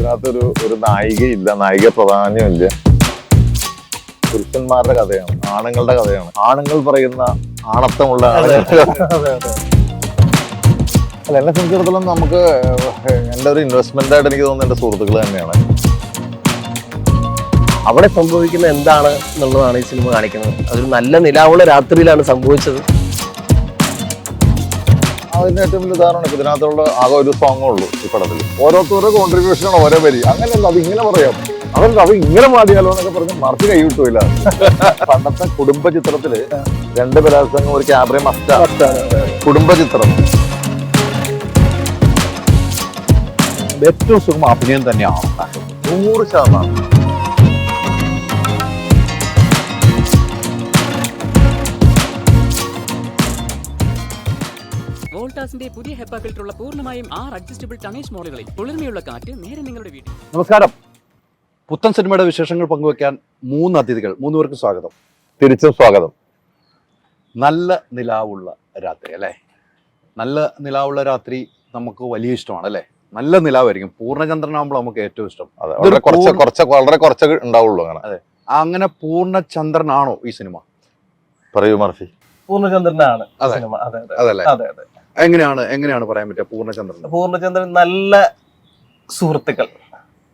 ഇതിനകത്തൊരു ഒരു നായികയില്ല നായിക പ്രധാനമില്ല പുരുഷന്മാരുടെ കഥയാണ് ആണുങ്ങളുടെ കഥയാണ്. ആണുങ്ങൾ പറയുന്ന ആണത്തമുള്ള. അല്ല എന്നെ സംബന്ധിച്ചിടത്തോളം നമുക്ക് എന്റെ ഒരു ഇൻവെസ്റ്റ്മെന്റ് ആയിട്ട് എനിക്ക് തോന്നുന്നത് എന്റെ സുഹൃത്തുക്കൾ തന്നെയാണ്. അവിടെ സംഭവിക്കുന്ന എന്താണ് എന്നുള്ളതാണ് ഈ സിനിമ കാണിക്കുന്നത്. അതൊരു നല്ല നിലാവുള്ള രാത്രിയിലാണ് സംഭവിച്ചത്. അതിന് ഏറ്റവും വലിയ ഉദാഹരണം ഇതിനകത്തുള്ള ആകെ ഒരു സോങ്ങേ ഉള്ളൂ ഈ പടത്തിൽ. ഓരോരുത്തരുടെ കോൺട്രിബ്യൂഷൻ ഓരോ വരി. അങ്ങനെയല്ല അത് ഇങ്ങനെ പറയാം. അതല്ല അത് ഇങ്ങനെ പാടിയാലോ എന്നൊക്കെ പറഞ്ഞ് മറിച്ച് കൈ കിട്ടൂല പണ്ടത്തെ കുടുംബ ചിത്രത്തിൽ രണ്ട് ബലാത്സംഗം ഒരു ക്യാമറയും മസ്റ്റാ. കുടുംബ ചിത്രം. ഏറ്റവും സുഖം അഭിനയം തന്നെയാണ്. നൂറ് ശതമാനം. വോൾട്ടാസിന്റെ പുതിയ ഹെപ്പ ഫിൽറ്ററുള്ള പൂർണമായും ആറ് അഡ്ജസ്റ്റബിൾ ടണേഷ് മോഡലുകളിൽ കുളിർമയുള്ള കാറ്റ് നേരെ നിങ്ങളുടെ വീട്ടിൽ. നമസ്കാരം. പുത്തൻ സിനിമയുടെ വിശേഷങ്ങൾ പങ്കുവെക്കാൻ മൂന്ന് അതിഥികൾ മൂന്ന് പേർക്ക് സ്വാഗതം. തിരിച്ചും സ്വാഗതം. നല്ല നിലാവുള്ള രാത്രി അല്ലേ? നല്ല നിലാവുള്ള രാത്രി നമുക്ക് വലിയ ഇഷ്ടമാണ് അല്ലേ? നല്ല നിലാവായിരിക്കും. പൂർണചന്ദ്രനാകുമ്പോൾ നമുക്ക് ഏറ്റവും ഇഷ്ടം. അതെ വളരെ കുറച്ച് കുറച്ച് വളരെ കുറച്ച് ഉണ്ടാവുള്ളൂ അങ്ങനെ. അതെ. അങ്ങനെ പൂർണചന്ദ്രനാണോ ഈ സിനിമ? പറയൂ മർഫി. പൂർണചന്ദ്രനാണ് അതെ. സിനിമ. അതെ അതെ അതെ. എങ്ങനെയാണ് എങ്ങനെയാണ് പറയാൻ പറ്റുക പൂർണചന്ദ്രൻ പൂർണചന്ദ്രൻ നല്ല സുഹൃത്തുക്കൾ.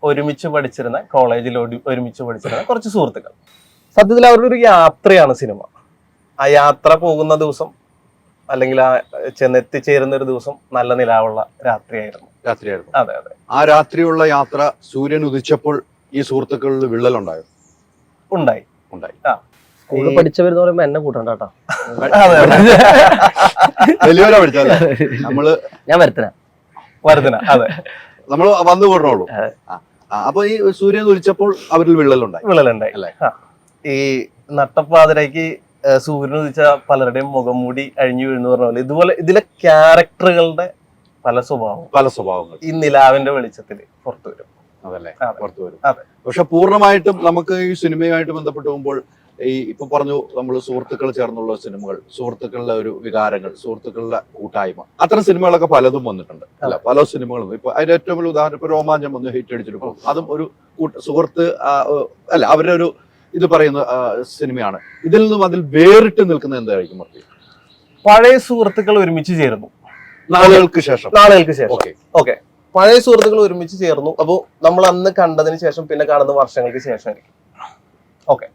ഒരുമിച്ച് പഠിച്ചിരുന്ന കോളേജിൽ ഒരുമിച്ച് പഠിച്ചിരുന്ന കുറച്ച് സുഹൃത്തുക്കൾ. സത്യത്തിൽ അവരുടെ ഒരു യാത്രയാണ് സിനിമ. ആ യാത്ര പോകുന്ന ദിവസം അല്ലെങ്കിൽ ആ ചെന്നെത്തിച്ചേരുന്ന ഒരു ദിവസം നല്ല നിലാവുള്ള രാത്രിയായിരുന്നു. രാത്രിയായിരുന്നു. അതെ അതെ. ആ രാത്രിയുള്ള യാത്ര സൂര്യൻ ഉദിച്ചപ്പോൾ ഈ സുഹൃത്തുക്കളിൽ വിള്ളലുണ്ടായോ? ഉണ്ടായി. ഉണ്ടായി. സ്കൂളിൽ പഠിച്ചവരെന്ന് പറയുമ്പോ എന്നെ കൂട്ടണ്ട കേട്ടോ. വലിയവരാ പഠിച്ചല്ലേ നമ്മൾ ഞാൻ വരുത്തന വരുത്തന അതെ. നമ്മൾ വന്നു കൂടണുള്ളൂ. അപ്പൊ ഈ സൂര്യൻ ഉദിച്ചപ്പോൾ അവരിൽ വിള്ളലുണ്ടായി. വിള്ളലുണ്ടായി. അല്ലേ? ഈ നട്ടപ്പാതിരയ്ക്ക് സൂര്യൻ ഉദിച്ച പലരുടെയും മുഖം മൂടി അഴിഞ്ഞു വീഴുന്നു പറഞ്ഞ പോലെ ഇതുപോലെ ഇതിലെ ക്യാരക്ടറുകളുടെ പല സ്വഭാവം പല സ്വഭാവങ്ങൾ. ഈ നിലാവിന്റെ വെളിച്ചത്തിൽ പുറത്തു വരും. അതല്ലേ? അതെ. പുറത്തു വരും. അതെ. പക്ഷെ പൂർണമായിട്ടും നമുക്ക് ഈ സിനിമയുമായിട്ട് ബന്ധപ്പെട്ട് പോകുമ്പോൾ ഈ ഇപ്പൊ പറഞ്ഞു നമ്മൾ സുഹൃത്തുക്കൾ ചേർന്നുള്ള സിനിമകൾ സുഹൃത്തുക്കളുടെ ഒരു വികാരങ്ങൾ സുഹൃത്തുക്കളുടെ കൂട്ടായ്മ. അത്തരം സിനിമകളൊക്കെ പലതും വന്നിട്ടുണ്ട്. അല്ല പല സിനിമകളും. ഇപ്പൊ അതിന്റെ ഏറ്റവും വലിയ ഉദാഹരണം ഇപ്പൊ രോമാഞ്ചം വന്ന് ഹിറ്റ് അടിച്ചിട്ട് അതും ഒരു കൂട്ട- സുഹൃത്ത് അല്ല അവരുടെ ഒരു ഇത് പറയുന്ന സിനിമയാണ്. ഇതിൽ നിന്നും അതിൽ വേറിട്ട് നിൽക്കുന്ന എന്തായിരിക്കും മർത്തി പഴയ സുഹൃത്തുക്കൾ ഒരുമിച്ച് ചേർന്നു. നാളുകൾക്ക് ശേഷം. നാളുകൾക്ക് ശേഷം. ഓക്കെ. ഓക്കെ. പഴയ സുഹൃത്തുക്കൾ ഒരുമിച്ച് ചേർന്നു. അപ്പോൾ നമ്മൾ അന്ന് കണ്ടതിന് ശേഷം പിന്നെ കാണുന്ന വർഷങ്ങൾക്ക് ശേഷം ഓക്കെ.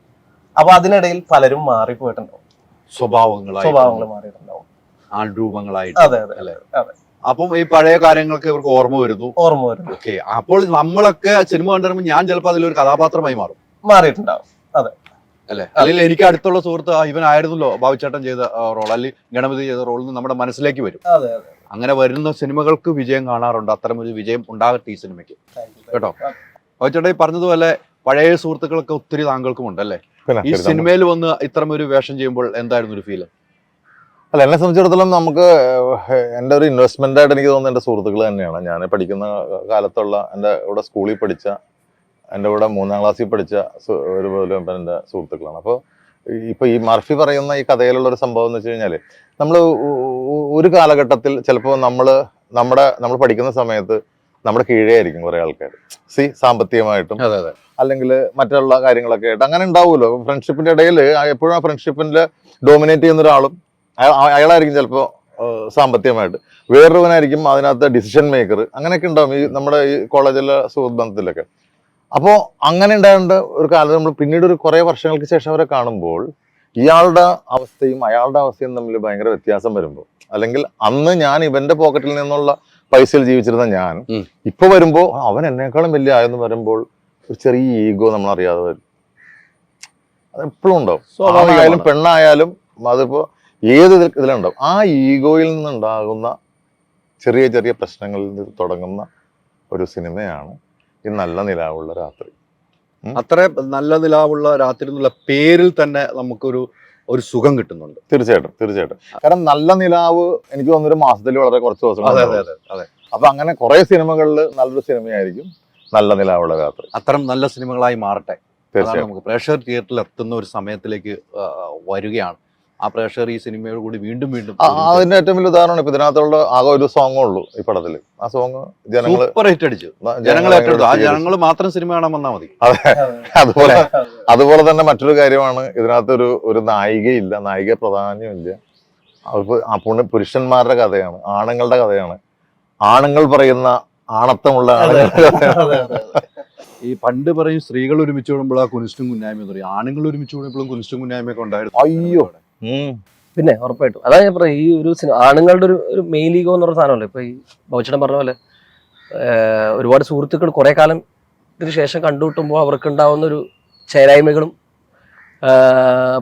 അപ്പൊ അതിനിടയിൽ പലരും മാറിപ്പോയിട്ടുണ്ടാവും. സ്വഭാവങ്ങളായി സ്വഭാവങ്ങൾ മാറിയിട്ടുണ്ടാവും. ആൾരൂപങ്ങളായിട്ട് അതെ അതെ അല്ലേ? അതെ. അപ്പം ഈ പഴയ കാര്യങ്ങൾക്ക് ഇവർക്ക് ഓർമ്മ വരുന്നു. ഓർമ്മ വരുന്നു. ഓക്കെ. അപ്പോൾ നമ്മളൊക്കെ സിനിമ കണ്ടിരുമ്പോൾ ഞാൻ ചിലപ്പോൾ അതിലൊരു കഥാപാത്രമായി മാറും. മാറിയിട്ടുണ്ടാവും. അതെ. അല്ലെ? അല്ലെങ്കിൽ എനിക്ക് അടുത്തുള്ള സുഹൃത്ത് ഇവൻ ഇവനായിരുന്നല്ലോ ബാബുച്ചേട്ടൻ ചെയ്ത റോൾ അല്ലെങ്കിൽ ഗണപതി ചെയ്ത റോൾ നമ്മുടെ മനസ്സിലേക്ക് വരും. അങ്ങനെ വരുന്ന സിനിമകൾക്ക് വിജയം കാണാറുണ്ട്. അത്തരം ഒരു വിജയം ഉണ്ടാകട്ടെ ഈ സിനിമയ്ക്ക്. കേട്ടോ? ബാബുച്ചേട്ടൻ ഈ പറഞ്ഞതുപോലെ പഴയ സുഹൃത്തുക്കളൊക്കെ ഒത്തിരി താങ്കൾക്കും ഉണ്ട് അല്ലേ? പിന്നെ ഈ സിനിമയിൽ വന്ന് ഇത്തരം ഒരു വേഷം ചെയ്യുമ്പോൾ എന്തായിരുന്നു ഒരു ഫീൽ അല്ല എന്നെ സംബന്ധിച്ചിടത്തോളം നമുക്ക് എന്റെ ഒരു ഇൻവെസ്റ്റ്മെന്റ് ആയിട്ട് എനിക്ക് തോന്നുന്നത് എന്റെ സുഹൃത്തുക്കൾ തന്നെയാണ്. ഞാൻ പഠിക്കുന്ന കാലത്തുള്ള എന്റെ ഇവിടെ സ്കൂളിൽ പഠിച്ച എന്റെ കൂടെ മൂന്നാം ക്ലാസ്സിൽ പഠിച്ച ഒരുപോലെ ഒരു പോലെ എന്റെ സുഹൃത്തുക്കളാണ്. അപ്പോൾ ഇപ്പോൾ ഈ മർഫി പറയുന്ന ഈ കഥയിലുള്ള ഒരു സംഭവം എന്ന് വെച്ച് കഴിഞ്ഞാൽ നമ്മൾ ഒരു കാലഘട്ടത്തിൽ ചിലപ്പോൾ നമ്മൾ നമ്മുടെ നമ്മൾ പഠിക്കുന്ന സമയത്ത് നമ്മുടെ കീഴേ ആയിരിക്കും കുറെ ആൾക്കാർ സി സാമ്പത്തികമായിട്ടും അതെ അതെ. അല്ലെങ്കിൽ മറ്റുള്ള കാര്യങ്ങളൊക്കെ ആയിട്ട് അങ്ങനെ ഉണ്ടാവുമല്ലോ. ഫ്രണ്ട്ഷിപ്പിന്റെ ഇടയിൽ എപ്പോഴും ആ ഫ്രണ്ട്ഷിപ്പിന്റെ ഡോമിനേറ്റ് ചെയ്യുന്ന ഒരാളും അയ- അയ- അയാളായിരിക്കും ചിലപ്പോൾ സാമ്പത്തികമായിട്ട്. വേറൊരുവനായിരിക്കും അതിനകത്ത് ഡിസിഷൻ മേക്കർ അങ്ങനെയൊക്കെ ഉണ്ടാവും ഈ നമ്മുടെ ഈ കോളേജിലെ സുഹൃത്ത് ബന്ധത്തിലൊക്കെ. അപ്പോൾ അങ്ങനെ ഉണ്ടാകേണ്ട ഒരു കാലത്ത് നമ്മൾ പിന്നീട് ഒരു കുറേ വർഷങ്ങൾക്ക് ശേഷം അവരെ കാണുമ്പോൾ ഇയാളുടെ അവസ്ഥയും അയാളുടെ അവസ്ഥയും തമ്മിൽ ഭയങ്കര വ്യത്യാസം വരുമ്പോൾ അല്ലെങ്കിൽ അന്ന് ഞാൻ ഇവന്റെ പോക്കറ്റിൽ നിന്നുള്ള പൈസയിൽ ജീവിച്ചിരുന്ന ഞാൻ. ഇപ്പൊ വരുമ്പോ അവൻ എന്നെക്കാളും വലിയ ആയെന്ന് വരുമ്പോൾ ഒരു ചെറിയ ഈഗോ നമ്മൾ അറിയാതെ വരും. അത് എപ്പോഴും ഉണ്ടാവും. ആണായാലും പെണ്ണായാലും അതിപ്പോ ഏത് ഇതിൽ- ഇതിലുണ്ടാവും. ആ ഈഗോയിൽ നിന്നുണ്ടാകുന്ന ചെറിയ ചെറിയ പ്രശ്നങ്ങളിൽ നിന്ന് തുടങ്ങുന്ന ഒരു സിനിമയാണ് ഈ നല്ല നിലാവുള്ള രാത്രി. അത്ര നല്ല നിലാവുള്ള രാത്രി എന്നുള്ള പേരിൽ തന്നെ നമുക്കൊരു ഒരു സുഖം കിട്ടുന്നുണ്ട്. തീർച്ചയായിട്ടും തീർച്ചയായിട്ടും. കാരണം നല്ല നിലാവ് എനിക്ക് തോന്നുന്നൊരു മാസത്തിൽ വളരെ കുറച്ച് ദിവസം അതെ അതെ അതെ അതെ. അപ്പൊ അങ്ങനെ കുറെ സിനിമകളിൽ നല്ലൊരു സിനിമയായിരിക്കും നല്ല നിലാവുള്ള രാത്രി. അത്തരം നല്ല സിനിമകളായി മാറട്ടെ. തീർച്ചയായും നമുക്ക് പ്രേക്ഷകർ തിയേറ്ററിൽ എത്തുന്ന ഒരു സമയത്തിലേക്ക് വരികയാണ്. ആ പ്രേക്ഷകർ ഈ സിനിമയോട് കൂടി വീണ്ടും വീണ്ടും അതിന്റെ ഏറ്റവും വലിയ ഉദാഹരണം ഇപ്പൊ ഇതിനകത്തുള്ള ആകെ ഒരു സോങ്ങേ ഉള്ളൂ ഈ പടത്തിൽ. ആ സോങ് ജനങ്ങൾ സൂപ്പർ ഹിറ്റ് അടിച്ചു. ജനങ്ങൾ ജനങ്ങൾ ഏറ്റെടുത്തു. ആ ജനങ്ങൾ മാത്രം സിനിമ കാണാൻ വന്നാൽ മതി. അതുപോലെ അതുപോലെ തന്നെ മറ്റൊരു കാര്യമാണ് ഇതിനകത്ത് ഒരു ഒരു നായികയില്ല നായിക പ്രധാനമില്ല അവർക്ക് ആ പുണ- പുരുഷന്മാരുടെ കഥയാണ് ആണുങ്ങളുടെ കഥയാണ്. ആണുങ്ങൾ പറയുന്ന ആണത്തമുള്ള. ഈ പണ്ട് പറയും സ്ത്രീകൾ ഒരുമിച്ച് കൂടുമ്പോൾ ആ കുനിഷ്ടും കുന്നായ്മ പറയും. ആണുങ്ങൾ ഒരുമിച്ച് കൂടുമ്പോഴും കുനിഷ്ടും കുന്നായ്മയൊക്കെ ഉണ്ടായിരുന്നു. അയ്യോ. പിന്നെ ഉറപ്പായിട്ടും. അതാ ഞാൻ പറയാം ഈ ഒരു സിനിമ ആണുങ്ങളുടെ ഒരു ഒരു മെയിൽ ഈഗോ എന്ന് പറഞ്ഞ സാധനമല്ലേ? ഇപ്പൊ ഈ ബൗച്ചടൻ പറഞ്ഞ പോലെ ഒരുപാട് സുഹൃത്തുക്കൾ കുറെ കാലം ഇതിന് ശേഷം കണ്ടുമുട്ടുമ്പോൾ അവർക്ക് ഉണ്ടാവുന്ന ഒരു ചേരായ്മകളും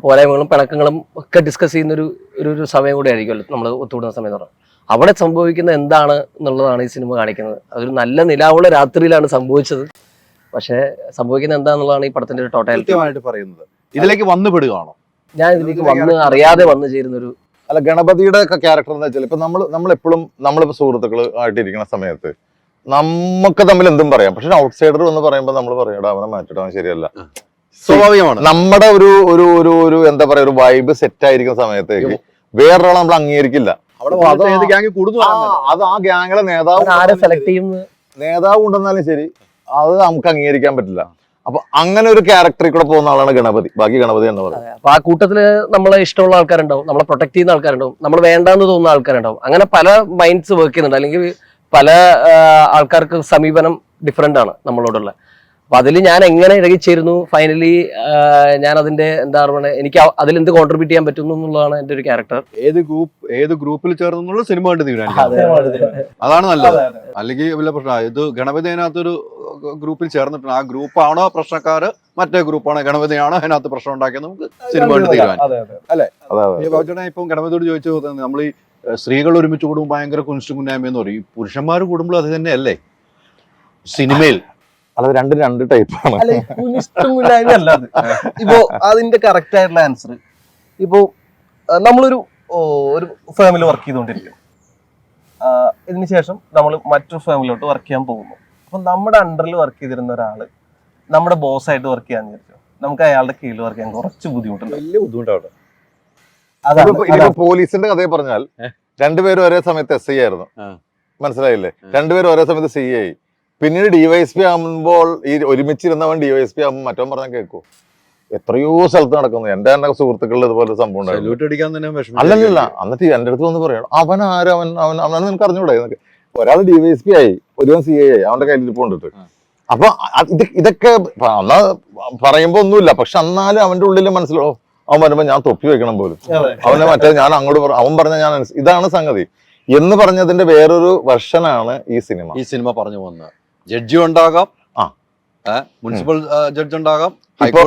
പോരായ്മകളും പിണക്കങ്ങളും ഒക്കെ ഡിസ്കസ് ചെയ്യുന്ന ഒരു ഒരു ഒരു സമയം കൂടി ആയിരിക്കുമല്ലോ നമ്മൾ ഒത്തുകൂടുന്ന സമയം എന്ന് പറഞ്ഞാൽ. അവിടെ സംഭവിക്കുന്ന എന്താണ് എന്നുള്ളതാണ് ഈ സിനിമ കാണിക്കുന്നത്. അതൊരു നല്ല നിലാവുള്ള രാത്രിയിലാണ് സംഭവിച്ചത്. പക്ഷേ സംഭവിക്കുന്ന എന്താണെന്നുള്ളതാണ് ഈ പടത്തിന്റെ ഒരു ടോട്ടാലിറ്റി പറയുന്നത്. ഇതിലേക്ക് വന്നു പെടുകയാണോ ഞാൻ ഇതിലേക്ക് വന്ന് അറിയാതെ വന്നു ചേരുന്ന ഒരു അല്ല ഗണപതിയുടെ ഒക്കെ ക്യാരക്ടർ എന്ന് വെച്ചാൽ ഇപ്പൊ നമ്മൾ നമ്മൾ എപ്പോഴും നമ്മളിപ്പോ സുഹൃത്തുക്കൾ ആയിട്ടിരിക്കുന്ന സമയത്ത് നമുക്ക് തമ്മിൽ എന്തും പറയാം. പക്ഷെ ഔട്ട്സൈഡർ എന്ന് പറയുമ്പോൾ നമ്മൾ പറയും അവനെ മാറ്റിട്ട് അവൻ ശരിയല്ല. സ്വാഭാവികമാണ്. നമ്മുടെ ഒരു ഒരു ഒരു ഒരു എന്താ പറയാ ഒരു വൈബ് സെറ്റ് ആയിരിക്കുന്ന സമയത്തേക്ക് വേറൊരാളെ നമ്മൾ അംഗീകരിക്കില്ല. അത് ആ, ഗ്യാങ്ങിലെ നേതാവ് ആരെ സെലക്ട് ചെയ്യുന്ന? നേതാവ് ഉണ്ടെന്നാലും ശരി അത് നമുക്ക് അംഗീകരിക്കാൻ പറ്റില്ല. അപ്പൊ അങ്ങനെ ഒരു ക്യാരക്ടറിൽ കൂടെ പോകുന്ന ആളാണ് ഗണപതി. ബാക്കി ഗണപതി എന്ന് പറയുന്നത് അപ്പൊ ആ കൂട്ടത്തിൽ നമ്മളെ ഇഷ്ടമുള്ള ആൾക്കാരുണ്ടാവും നമ്മളെ പ്രൊട്ടക്ട് ചെയ്യുന്ന ആൾക്കാരുണ്ടാവും നമ്മൾ വേണ്ടാന്ന് തോന്നുന്ന ആൾക്കാരുണ്ടാവും. അങ്ങനെ പല മൈൻഡ്സ് വർക്ക് ചെയ്യുന്നുണ്ട്. അല്ലെങ്കിൽ പല ആൾക്കാർക്ക് സമീപനം ഡിഫറെന്റ് ആണ് നമ്മളോടുള്ള. അപ്പൊ അതിൽ ഞാൻ എങ്ങനെ ഇഴകിച്ചേരുന്നു ഫൈനലി ഞാൻ അതിന്റെ എന്താ പറയുക എനിക്ക് അതിൽ എന്ത് കോൺട്രിബ്യൂട്ട് ചെയ്യാൻ പറ്റുന്നു എന്നുള്ളതാണ് എന്റെ ഒരു ക്യാരക്ടർ ഏത് ഗ്രൂപ്പ് ഏത് ഗ്രൂപ്പിൽ ചേർന്നുള്ള സിനിമ കണ്ട് തീരുമാനിക്കാം. അതാണ് നല്ലത്. അല്ലെങ്കിൽ വലിയ പ്രശ്നം ഇത് ഗണപതി അതിനകത്തൊരു ഗ്രൂപ്പിൽ ചേർന്നിട്ടുണ്ട്. ആ ഗ്രൂപ്പാണോ പ്രശ്നക്കാര് മറ്റേ ഗ്രൂപ്പാണോ ഗണപതിയാണോ അതിനകത്ത് പ്രശ്നം ഉണ്ടാക്കിയത് നമുക്ക് സിനിമ കണ്ട് തീരുമാനിക്കാം. ബാബുചേട്ടൻ ഇപ്പം ഗണപതിയോട് ചോദിച്ചു നമ്മൾ ഈ സ്ത്രീകൾ ഒരുമിച്ച് കൂടുമ്പോൾ ഭയങ്കര കുഞ്ഞു കുന്നായ്മ എന്ന് പറയും പുരുഷന്മാർ കൂടുമ്പോൾ അത് തന്നെയല്ലേ? സിനിമയിൽ അല്ലാതെ രണ്ടും രണ്ട് ടൈപ്പാണ് അല്ല ഇഷ്ടമില്ലായ്മ അല്ല അത് ഇപ്പോ അതിന്റെ കറക്റ്റ് ആയിട്ടുള്ള ആൻസർ ഇപ്പോ നമ്മളൊരു ഒരു ഫേമിൽ വർക്ക് ചെയ്തുകൊണ്ടിരിക്കും ഇതിനുശേഷം നമ്മൾ മറ്റൊരു ഫേമിലോട്ട് വർക്ക് ചെയ്യാൻ പോകുന്നു. അപ്പൊ നമ്മുടെ അണ്ടറിൽ വർക്ക് ചെയ്തിരുന്ന ഒരാൾ നമ്മുടെ ബോസ് ആയിട്ട് വർക്ക് ചെയ്യാന്ന് വിചാരിച്ചു. നമുക്ക് അയാളുടെ കീഴിൽ വർക്ക് ചെയ്യാൻ കുറച്ച് ബുദ്ധിമുട്ടുണ്ട്. വലിയ ബുദ്ധിമുട്ടാണ് അതാണ് പോലീസിന്റെ കഥയെ പറഞ്ഞാൽ രണ്ടുപേരും ഒരേ സമയത്ത് എസ് ഐ ആയിരുന്നു. മനസ്സിലായില്ലേ. രണ്ടുപേരും ഒരേ സമയത്ത് സി ഐ പിന്നീട് ഡിവൈഎസ്പി ആകുമ്പോൾ ഈ ഒരുമിച്ചിരുന്നവൻ ഡിവൈഎസ്പി ആകുമ്പോൾ മറ്റവൻ പറഞ്ഞാൽ കേൾക്കൂ എത്രയോ സ്ഥലത്ത് നടക്കുന്നു. എന്റെ തന്നെ സുഹൃത്തുക്കളിൽ ഇതുപോലെ സംഭവം ഉണ്ടായിരുന്നു. അല്ലല്ല എന്നിട്ട് എന്റെ അടുത്ത് വന്ന് പറയണം. അവൻ ആരും? അവൻ അവൻ അവനാണ് നിനക്ക് അറിഞ്ഞൂടെ ഒരാൾ ഡിവൈഎസ്പി ആയി ഒരുവൻ സി ഐ ആയി അവന്റെ കയ്യിൽ ഇരിപ്പുണ്ടിട്ട് അപ്പൊ ഇത് ഇതൊക്കെ അന്ന് പറയുമ്പോ ഒന്നുമില്ല. പക്ഷെ എന്നാലും അവന്റെ ഉള്ളിൽ മനസ്സിലോ അവൻ വരുമ്പോ ഞാൻ തൊപ്പി വെക്കണം പോലും. അവനെ മറ്റേ ഞാൻ അങ്ങോട്ട് അവൻ പറഞ്ഞ ഞാൻ ഇതാണ് സംഗതി. എന്ന് പറഞ്ഞതിന്റെ വേറൊരു വെർഷനാണ് ഈ സിനിമ. ഈ സിനിമ പറഞ്ഞു വന്നത്. ജഡ്ജി ഉണ്ടാകാം. ആ. മുനിസിപ്പൽ ജഡ്ജ് ഉണ്ടാകാം. ഇപ്പൊ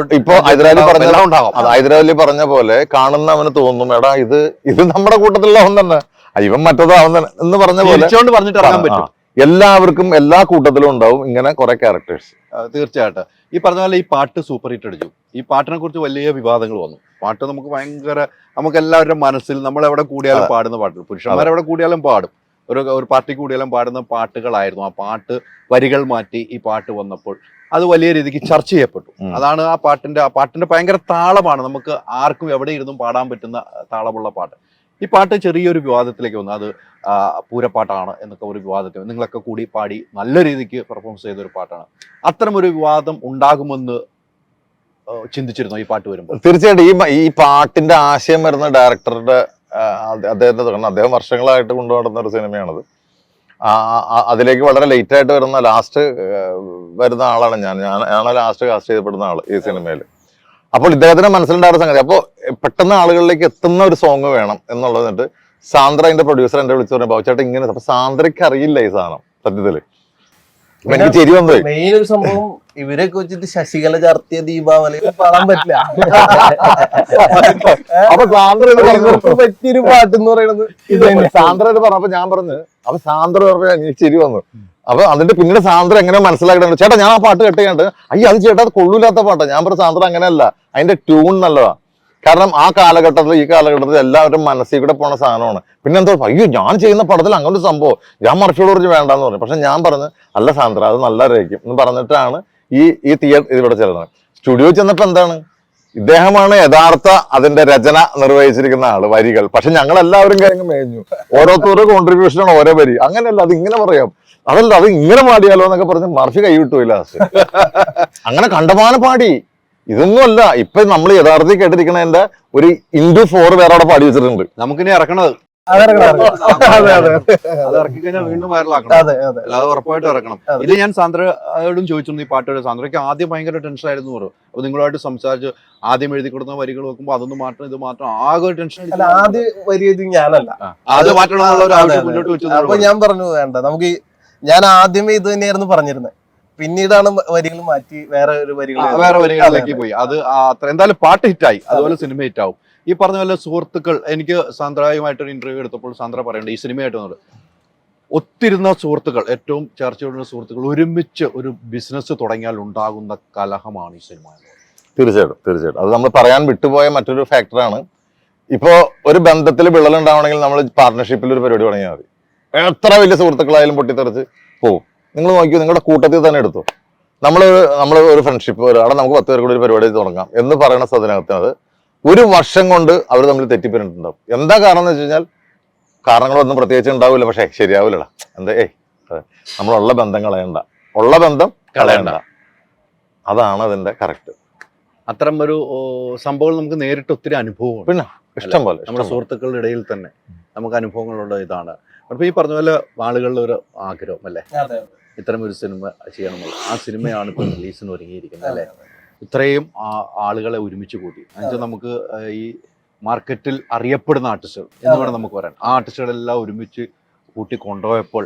ഉണ്ടാകാം, പറഞ്ഞ ഉണ്ടാകാം. ഹൈദരാലി പറഞ്ഞ പോലെ കാണുന്ന അവന് തോന്നും എടാ ഇത് ഇത് നമ്മുടെ കൂട്ടത്തിലുള്ള അവൻ തന്നെ. ഇവൻ മറ്റേതോ അവൻ തന്നെ എന്ന് പറഞ്ഞ പോലെ പറഞ്ഞിട്ട് ഇറങ്ങാൻ പറ്റും. എല്ലാവർക്കും എല്ലാ കൂട്ടത്തിലും ഉണ്ടാവും ഇങ്ങനെ കുറെ ക്യാരക്ടേഴ്സ് തീർച്ചയായിട്ടും. ഈ പറഞ്ഞ പോലെ ഈ പാട്ട് സൂപ്പർ ഹിറ്റ് അടിച്ചു. ഈ പാട്ടിനെ കുറിച്ച് വലിയ വിവാദങ്ങൾ വന്നു. പാട്ട് നമുക്ക് ഭയങ്കര നമുക്ക് എല്ലാവരുടെ മനസ്സിൽ നമ്മൾ എവിടെ കൂടിയാലും പാടുന്ന പാട്ട്. പുരുഷന്മാരെവിടെ കൂടിയാലും പാടും. ഒരു ഒരു പാർട്ടി കൂടിയെല്ലാം പാടുന്ന പാട്ടുകളായിരുന്നു. ആ പാട്ട് വരികൾ മാറ്റി ഈ പാട്ട് വന്നപ്പോൾ അത് വലിയ രീതിക്ക് ചർച്ച ചെയ്യപ്പെട്ടു. അതാണ് ആ പാട്ടിന്റെ ആ പാട്ടിന്റെ ഭയങ്കര താളമാണ്. നമുക്ക് ആർക്കും എവിടെ ഇരുന്നും പാടാൻ പറ്റുന്ന താളമുള്ള പാട്ട്. ഈ പാട്ട് ചെറിയൊരു വിവാദത്തിലേക്ക് വന്നു. അത് പൂരപ്പാട്ടാണ് എന്നൊക്കെ ഒരു വിവാദത്തിൽ നിങ്ങളൊക്കെ കൂടി പാടി നല്ല രീതിക്ക് പെർഫോമൻസ് ചെയ്ത ഒരു പാട്ടാണ്. അത്തരം ഒരു വിവാദം ഉണ്ടാകുമെന്ന് ചിന്തിച്ചിരുന്നു ഈ പാട്ട് വരുമ്പോൾ തീർച്ചയായിട്ടും. ഈ ഈ പാട്ടിന്റെ ആശയം വരുന്ന ഡയറക്ടറുടെ അദ്ദേഹത്തെ തുടങ്ങുന്നത് അദ്ദേഹം വർഷങ്ങളായിട്ട് കൊണ്ടുനടന്ന ഒരു സിനിമയാണത്. അതിലേക്ക് വളരെ ലേറ്റ് ആയിട്ട് വരുന്ന ലാസ്റ്റ് വരുന്ന ആളാണ് ഞാൻ. ഞാനാണ് ലാസ്റ്റ് കാസ്റ്റ് ചെയ്യപ്പെടുന്ന ആൾ ഈ സിനിമയിൽ അപ്പോൾ ഇദ്ദേഹത്തിന് മനസ്സിലുണ്ടായ സംഗതി അപ്പോൾ പെട്ടെന്ന് ആളുകളിലേക്ക് എത്തുന്ന ഒരു സോങ് വേണം എന്നുള്ളത് എന്നിട്ട് സാന്ദ്ര അതിന്റെ പ്രൊഡ്യൂസർ എന്റെ വിളിച്ചു പറഞ്ഞു ബാബുചേട്ടൻ ഇങ്ങനെ അപ്പൊ സാന്ദ്രയ്ക്ക് അറിയില്ല ഈ സാധനം സത്യത്തിൽ. എനിക്ക് ചിരി വന്നു മെയിൻ ഒരു സംഭവം ഇവരൊക്കെ വെച്ചിട്ട് ശശികല ചർത്തിയ ദീപാവലി പാടാൻ പറ്റില്ല. അപ്പൊ സാന്ദ്ര പറ്റിയൊരു പാട്ട് എന്ന് പറയുന്നത് ഇത്. സാന്ദ്ര പറഞ്ഞപ്പോ ഞാൻ പറഞ്ഞു അപ്പൊ സാന്ദ്ര പറഞ്ഞ എനിക്ക് ചിരി വന്നു. അപ്പൊ അതിന്റെ പിന്നീട് സാന്ദ്ര എങ്ങനെ മനസ്സിലാക്കിയിട്ടുണ്ട് ചേട്ടാ ഞാൻ ആ പാട്ട് കേട്ട് അയ്യ അത് ചേട്ടാ അത് കൊള്ളൂലാത്ത പാട്ടാ. ഞാൻ പറഞ്ഞ സാന്ദ്ര അങ്ങനെയല്ല. അതിന്റെ ട്യൂൺ നല്ലതാ. കാരണം ആ കാലഘട്ടത്തിൽ ഈ കാലഘട്ടത്തിൽ എല്ലാവരും മനസ്സിൽ കൂടെ പോണ സാധനമാണ്. പിന്നെ എന്താ അയ്യോ ഞാൻ ചെയ്യുന്ന പടത്തിൽ അങ്ങനെ ഒരു സംഭവം. ഞാൻ മറിച്ചോട് പറഞ്ഞ് വേണ്ടാന്ന് പറഞ്ഞു. പക്ഷെ ഞാൻ പറഞ്ഞു അല്ല സാന്ദ്ര അത് നല്ല രഹിക്കും എന്ന് പറഞ്ഞിട്ടാണ് ഈ ഈ തിയേറ്റർ ഇവിടെ ചെല്ലണം. സ്റ്റുഡിയോ ചെന്നപ്പോ എന്താണ്? ഇദ്ദേഹമാണ് യഥാർത്ഥ അതിന്റെ രചന നിർവഹിച്ചിരിക്കുന്ന ആൾ വരികൾ. പക്ഷെ ഞങ്ങൾ എല്ലാവരും കാര്യങ്ങൾ മേഞ്ഞു. ഓരോരുത്തരുടെ കോൺട്രിബ്യൂഷൻ ആണ് ഓരോ വരി. അങ്ങനെയല്ല അത് ഇങ്ങനെ പറയാം. അതല്ല അത് ഇങ്ങനെ പാടിയാലോ എന്നൊക്കെ പറഞ്ഞ് മർഫി കൈവിട്ടു ലാസ്റ്റ് അങ്ങനെ കണ്ടമാനം പാടി. ഇതൊന്നും അല്ല ഇപ്പൊ നമ്മൾ യഥാർത്ഥത്തിൽ കേട്ടിരിക്കണതിന്റെ ഒരു ഇൻഡു ഫോർ വേറെ അവിടെ പാടി വെച്ചിട്ടുണ്ട്. നമുക്കിനി ഇറക്കണത്. അതെ അതെ അത്. ഇറക്കി കഴിഞ്ഞാൽ വീണ്ടും വൈറലാക്കണം. അതെ അതെ. അല്ലാതെ ഉറപ്പായിട്ടും ഇറക്കണം അതെ. ഇത് ഞാൻ സാന്ദ്രയോടും ചോദിച്ചിരുന്നു ഈ പാട്ടോട്. സാന്ദ്രയ്ക്ക് ആദ്യം ഭയങ്കര ടെൻഷൻ ആയിരുന്നു പറഞ്ഞു. അപ്പൊ നിങ്ങളുമായിട്ട് സംസാരിച്ച് ആദ്യം എഴുതി കൊടുക്കുന്ന വരികൾ നോക്കുമ്പോ അതൊന്നും മാറ്റണം ഇത് മാറ്റണം ആകെ ഒരു ടെൻഷൻ ആദ്യ വരി ഞാനല്ല. അത് മാറ്റണം. മുന്നോട്ട് വെച്ചു അപ്പൊ ഞാൻ പറഞ്ഞു വേണ്ട. നമുക്ക് ഞാൻ ആദ്യമേ ഇത് തന്നെയായിരുന്നു പറഞ്ഞിരുന്നത്. പിന്നീടാണ് വരികൾ മാറ്റി വേറെ ഒരു വരികൾ വേറെ വരികളിലേക്ക് പോയി. അത് എന്തായാലും പാട്ട് ഹിറ്റായി. അതുപോലെ സിനിമ ഹിറ്റാവും. ഈ പറഞ്ഞ പോലെ സുഹൃത്തുക്കൾ എനിക്ക് സാന്ദ്രയുമായിട്ടൊരു ഇന്റർവ്യൂ എടുത്തപ്പോൾ സാന്ദ്ര പറയുന്നുണ്ട് ഈ സിനിമയായിട്ട് വന്നത്. ഒത്തിരുന്ന സുഹൃത്തുക്കൾ ഏറ്റവും ചർച്ചയുള്ള സുഹൃത്തുക്കൾ ഒരുമിച്ച് ഒരു ബിസിനസ് തുടങ്ങിയാൽ ഉണ്ടാകുന്ന കലഹമാണ് ഈ സിനിമ. തീർച്ചയായിട്ടും തീർച്ചയായിട്ടും. അത് നമ്മൾ പറയാൻ വിട്ടുപോയ മറ്റൊരു ഫാക്ടറാണ് ഇപ്പോൾ ഒരു ബന്ധത്തിൽ വിള്ളൽ ഉണ്ടാവണമെങ്കിൽ നമ്മൾ പാർട്ണർഷിപ്പിൽ ഒരു പരിപാടി തുടങ്ങിയാൽ മതി. എത്ര വലിയ സുഹൃത്തുക്കളായാലും പൊട്ടിത്തെറിച്ച് പോവും. നിങ്ങൾ നോക്കിയോ നിങ്ങളുടെ കൂട്ടത്തിൽ തന്നെ എടുത്തു. നമ്മൾ നമ്മൾ ഒരു ഫ്രണ്ട്ഷിപ്പ് അവിടെ നമുക്ക് പത്ത് പേർ കൂടി ഒരു പരിപാടി തുടങ്ങാം എന്ന് പറയുന്ന സദനകത്തിനത് ഒരു വർഷം കൊണ്ട് അവർ തമ്മിൽ തെറ്റിപ്പിരിട്ടുണ്ടാവും എന്താ കാരണം എന്ന് വെച്ച് കഴിഞ്ഞാൽ കാരണങ്ങളൊന്നും പ്രത്യേകിച്ച് ഉണ്ടാവില്ല പക്ഷേ ശരിയാവില്ലടാ. എന്താ ഏയ്. നമ്മളുള്ള ബന്ധം കളയണ്ട. ഉള്ള ബന്ധം കളയണ്ട. അതാണ് അതിന്റെ കറക്റ്റ്. അത്തരം ഒരു സംഭവം സംഭവങ്ങൾ നമുക്ക് നേരിട്ട് ഒത്തിരി അനുഭവം പിന്നെ ഇഷ്ടം പോലെ നമ്മുടെ സുഹൃത്തുക്കളുടെ ഇടയിൽ തന്നെ നമുക്ക് അനുഭവങ്ങളുള്ള ഇതാണ്. അപ്പൊ ഈ പറഞ്ഞ പോലെ ആളുകളുടെ ഒരു ആഗ്രഹം അല്ലേ? അതെ ഇത്തരം ഒരു സിനിമ ചെയ്യണമെന്നുള്ളത് ആ സിനിമയാണ് ഇപ്പൊ റിലീസിന് ഒരുങ്ങിയിരിക്കുന്നത് അല്ലേ? ഇത്രയും ആളുകളെ ഒരുമിച്ച് കൂട്ടി. എന്നുവെച്ചാൽ നമുക്ക് ഈ മാർക്കറ്റിൽ അറിയപ്പെടുന്ന ആർട്ടിസ്റ്റുകൾ എന്ന് വേണം നമുക്ക് പറയാൻ. ആ ആർട്ടിസ്റ്റുകളെല്ലാം ഒരുമിച്ച് കൂട്ടി കൊണ്ടുപോയപ്പോൾ.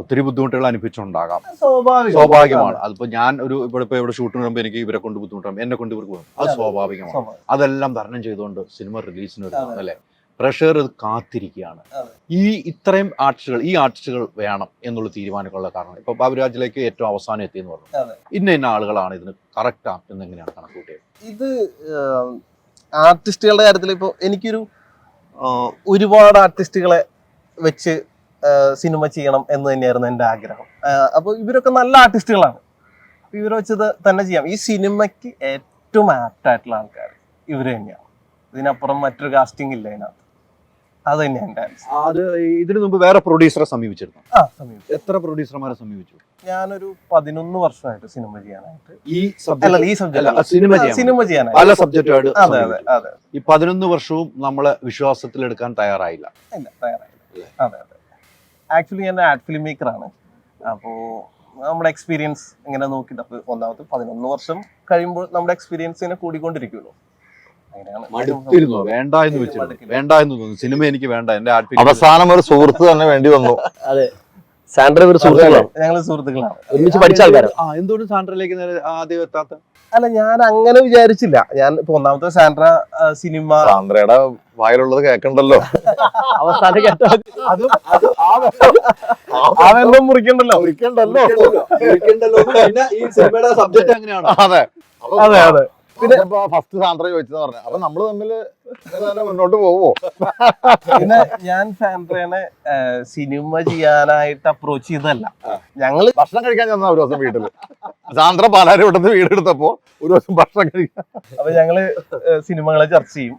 ഒത്തിരി ബുദ്ധിമുട്ടുകൾ അനുഭവിച്ചുണ്ടാകാം സ്വാഭാവികമാണ്. അതിപ്പോ ഞാൻ ഒരു ഇവിടെ ഇപ്പൊ ഇവിടെ ഷൂട്ടിന് വരുമ്പോൾ എനിക്ക് ഇവരെ കൊണ്ട് ബുദ്ധിമുട്ടാകും എന്നെ കൊണ്ട് ഇവർക്ക്. അത് സ്വാഭാവികമാണ്. അതെല്ലാം തരണം ചെയ്തുകൊണ്ട് സിനിമ റിലീസിന് വരുന്നു അതെ. അല്ലേ? പ്രഷർ ഇത് കാത്തിരിക്കുകയാണ് ഈ ഇത്രയും ആർട്ടിസ്റ്റുകൾ ഈ ആർട്ടിസ്റ്റുകൾ വേണം എന്നുള്ള തീരുമാനങ്ങളുള്ള കാരണം. ഇപ്പൊ ബാബുരാജിലേക്ക് ഏറ്റവും അവസാനം എത്തിയെന്ന് പറഞ്ഞു. ഇന്ന ഇന്ന ആളുകളാണ് ഇതിന് കറക്റ്റ് എന്ന് എങ്ങനെയാണ് കണക്കൂട്ടിയത് ഇത് ആർട്ടിസ്റ്റുകളുടെ കാര്യത്തിൽ ഇപ്പോൾ എനിക്കൊരു ഒരുപാട് ആർട്ടിസ്റ്റുകളെ വെച്ച് സിനിമ ചെയ്യണം എന്ന് തന്നെയായിരുന്നു എന്റെ ആഗ്രഹം. അപ്പോൾ ഇവരൊക്കെ നല്ല ആർട്ടിസ്റ്റുകളാണ്. അപ്പോൾ ഇവരെ വെച്ച് തന്നെ ചെയ്യാം. ഈ സിനിമയ്ക്ക് ഏറ്റവും ആപ്റ്റ് ആയിട്ടുള്ള ആൾക്കാർ ഇവർ തന്നെയാണ്. ഇതിനപ്പുറം മറ്റൊരു കാസ്റ്റിംഗ് ഇല്ല ഇതിനകത്ത്. അത് തന്നെയാണ് ഡാൻസ് അത് ഇതിനു മുമ്പ് വേറെ പ്രൊഡ്യൂസറെ സമീപിച്ചിരുന്നു? ആ സമയം എത്ര പ്രൊഡ്യൂസർമാരെ സമീപിച്ചു? ഞാനൊരു പതിനൊന്ന് വർഷമായിട്ട് സിനിമ ചെയ്യാനായിട്ട്. ഈ അല്ല ഈ സബ്ജക്ട് സിനിമ ചെയ്യാൻ സിനിമ ചെയ്യാനായിട്ട്. പല സബ്ജക്റ്റുമായിട്ട് അതെ അതെ അതെ. ഈ പതിനൊന്ന് വർഷവും നമ്മളെ വിശ്വാസത്തിലെടുക്കാൻ തയ്യാറായില്ല. ഇല്ല തയ്യാറായില്ല. അതെ അതെ. ആക്ച്വലി ഞാൻ ആഡ് ഫിലിം മേക്കർ ആണ് അപ്പോൾ നമ്മുടെ എക്സ്പീരിയൻസ് ഇങ്ങനെ നോക്കിയിട്ട് അപ്പോൾ ഒന്നാമത് പതിനൊന്ന് വർഷം കഴിയുമ്പോൾ നമ്മുടെ എക്സ്പീരിയൻസ് ഇങ്ങനെ കൂടിക്കൊണ്ടിരിക്കുമല്ലോ. മടുത്തിരുന്നു. വേണ്ട എന്ന് വെച്ചിരുന്നു. വേണ്ട എന്ന് തോന്നുന്നു. സിനിമ എനിക്ക് വേണ്ട. എന്റെ അവസാനം ഒരു സുഹൃത്ത് തന്നെ വേണ്ടി വന്നു. അതെ. സാൻഡ്ര ഒരു സുഹൃത്തുക്കളാണ് ഞങ്ങൾ സുഹൃത്തുക്കളാണ്. ഒരുമിച്ച് പഠിച്ച ആൾക്കാരാണ് ആ എന്തുകൊണ്ട് സാൻഡ്രയിലേക്ക് നേരെ ആദ്യം എത്താത്ത? അല്ല ഞാൻ അങ്ങനെ വിചാരിച്ചില്ല. ഞാൻ ഇപ്പൊ ഒന്നാമത്തെ സാൻഡ്ര സിനിമ സാന്ദ്രയുടെ വായിലുള്ളത് കേക്കണ്ടല്ലോ. അവസാനം കേട്ട ആ വെള്ളം മുറിക്കണ്ടല്ലോ. പിന്നെ ഈ സിനിമയുടെ സബ്ജക്ട് എങ്ങനെയാണ് അതെ. അതെ അതെ. പിന്നെ ഫസ്റ്റ് സാന്ദ്ര ചോദിച്ചെന്ന് പറഞ്ഞു. അപ്പൊ നമ്മൾ തമ്മിൽ മുന്നോട്ട് പോവോ? പിന്നെ ഞാൻ സാന്ദ്രനെ സിനിമ ചെയ്യാനായിട്ട് അപ്രോച്ച് ചെയ്തതല്ല. ഞങ്ങൾ ഭക്ഷണം കഴിക്കാൻ ചെന്ന ഒരു ദിവസം വീട്ടിൽ. സാന്ദ്ര പാലാരി വീട് വീടെടുത്തപ്പോ ഒരു ദിവസം ഭക്ഷണം കഴിക്കാൻ. അപ്പൊ ഞങ്ങൾ സിനിമകളെ ചർച്ച ചെയ്യും.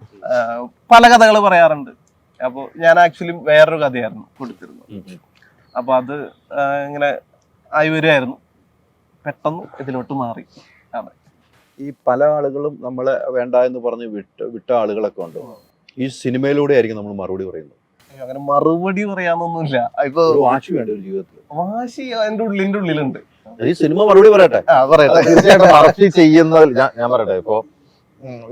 പല കഥകൾ പറയാറുണ്ട്. അപ്പൊ ഞാൻ ആക്ച്വലി വേറൊരു കഥയായിരുന്നു കൊടുത്തിരുന്നത്. അപ്പൊ അത് ഇങ്ങനെ ആയി വരുമായിരുന്നു പെട്ടെന്ന് ഇതിലോട്ട് മാറി. അതെ. ഈ പല ആളുകളും നമ്മളെ വേണ്ട എന്ന് പറഞ്ഞ് വിട്ട് വിട്ട ആളുകളൊക്കെ ഉണ്ട്. ഈ സിനിമയിലൂടെ ആയിരിക്കും നമ്മൾ മറുപടി പറയുന്നത്. അങ്ങനെ മറുപടി പറയാനൊന്നുമില്ല. ഇപ്പൊ വാശി വേണ്ട ഒരു ജീവിതത്തിൽ വാശി എന്റെ ഉള്ളിന്റെ ഉള്ളിലുണ്ട്. ഈ സിനിമ മറുപടി പറയട്ടെ? ആ പറയട്ടെ. തീർച്ചയായിട്ടും ചെയ്യുന്ന ചെയ്യുന്നതിൽ ഞാൻ ഞാൻ പറയട്ടെ ഇപ്പോ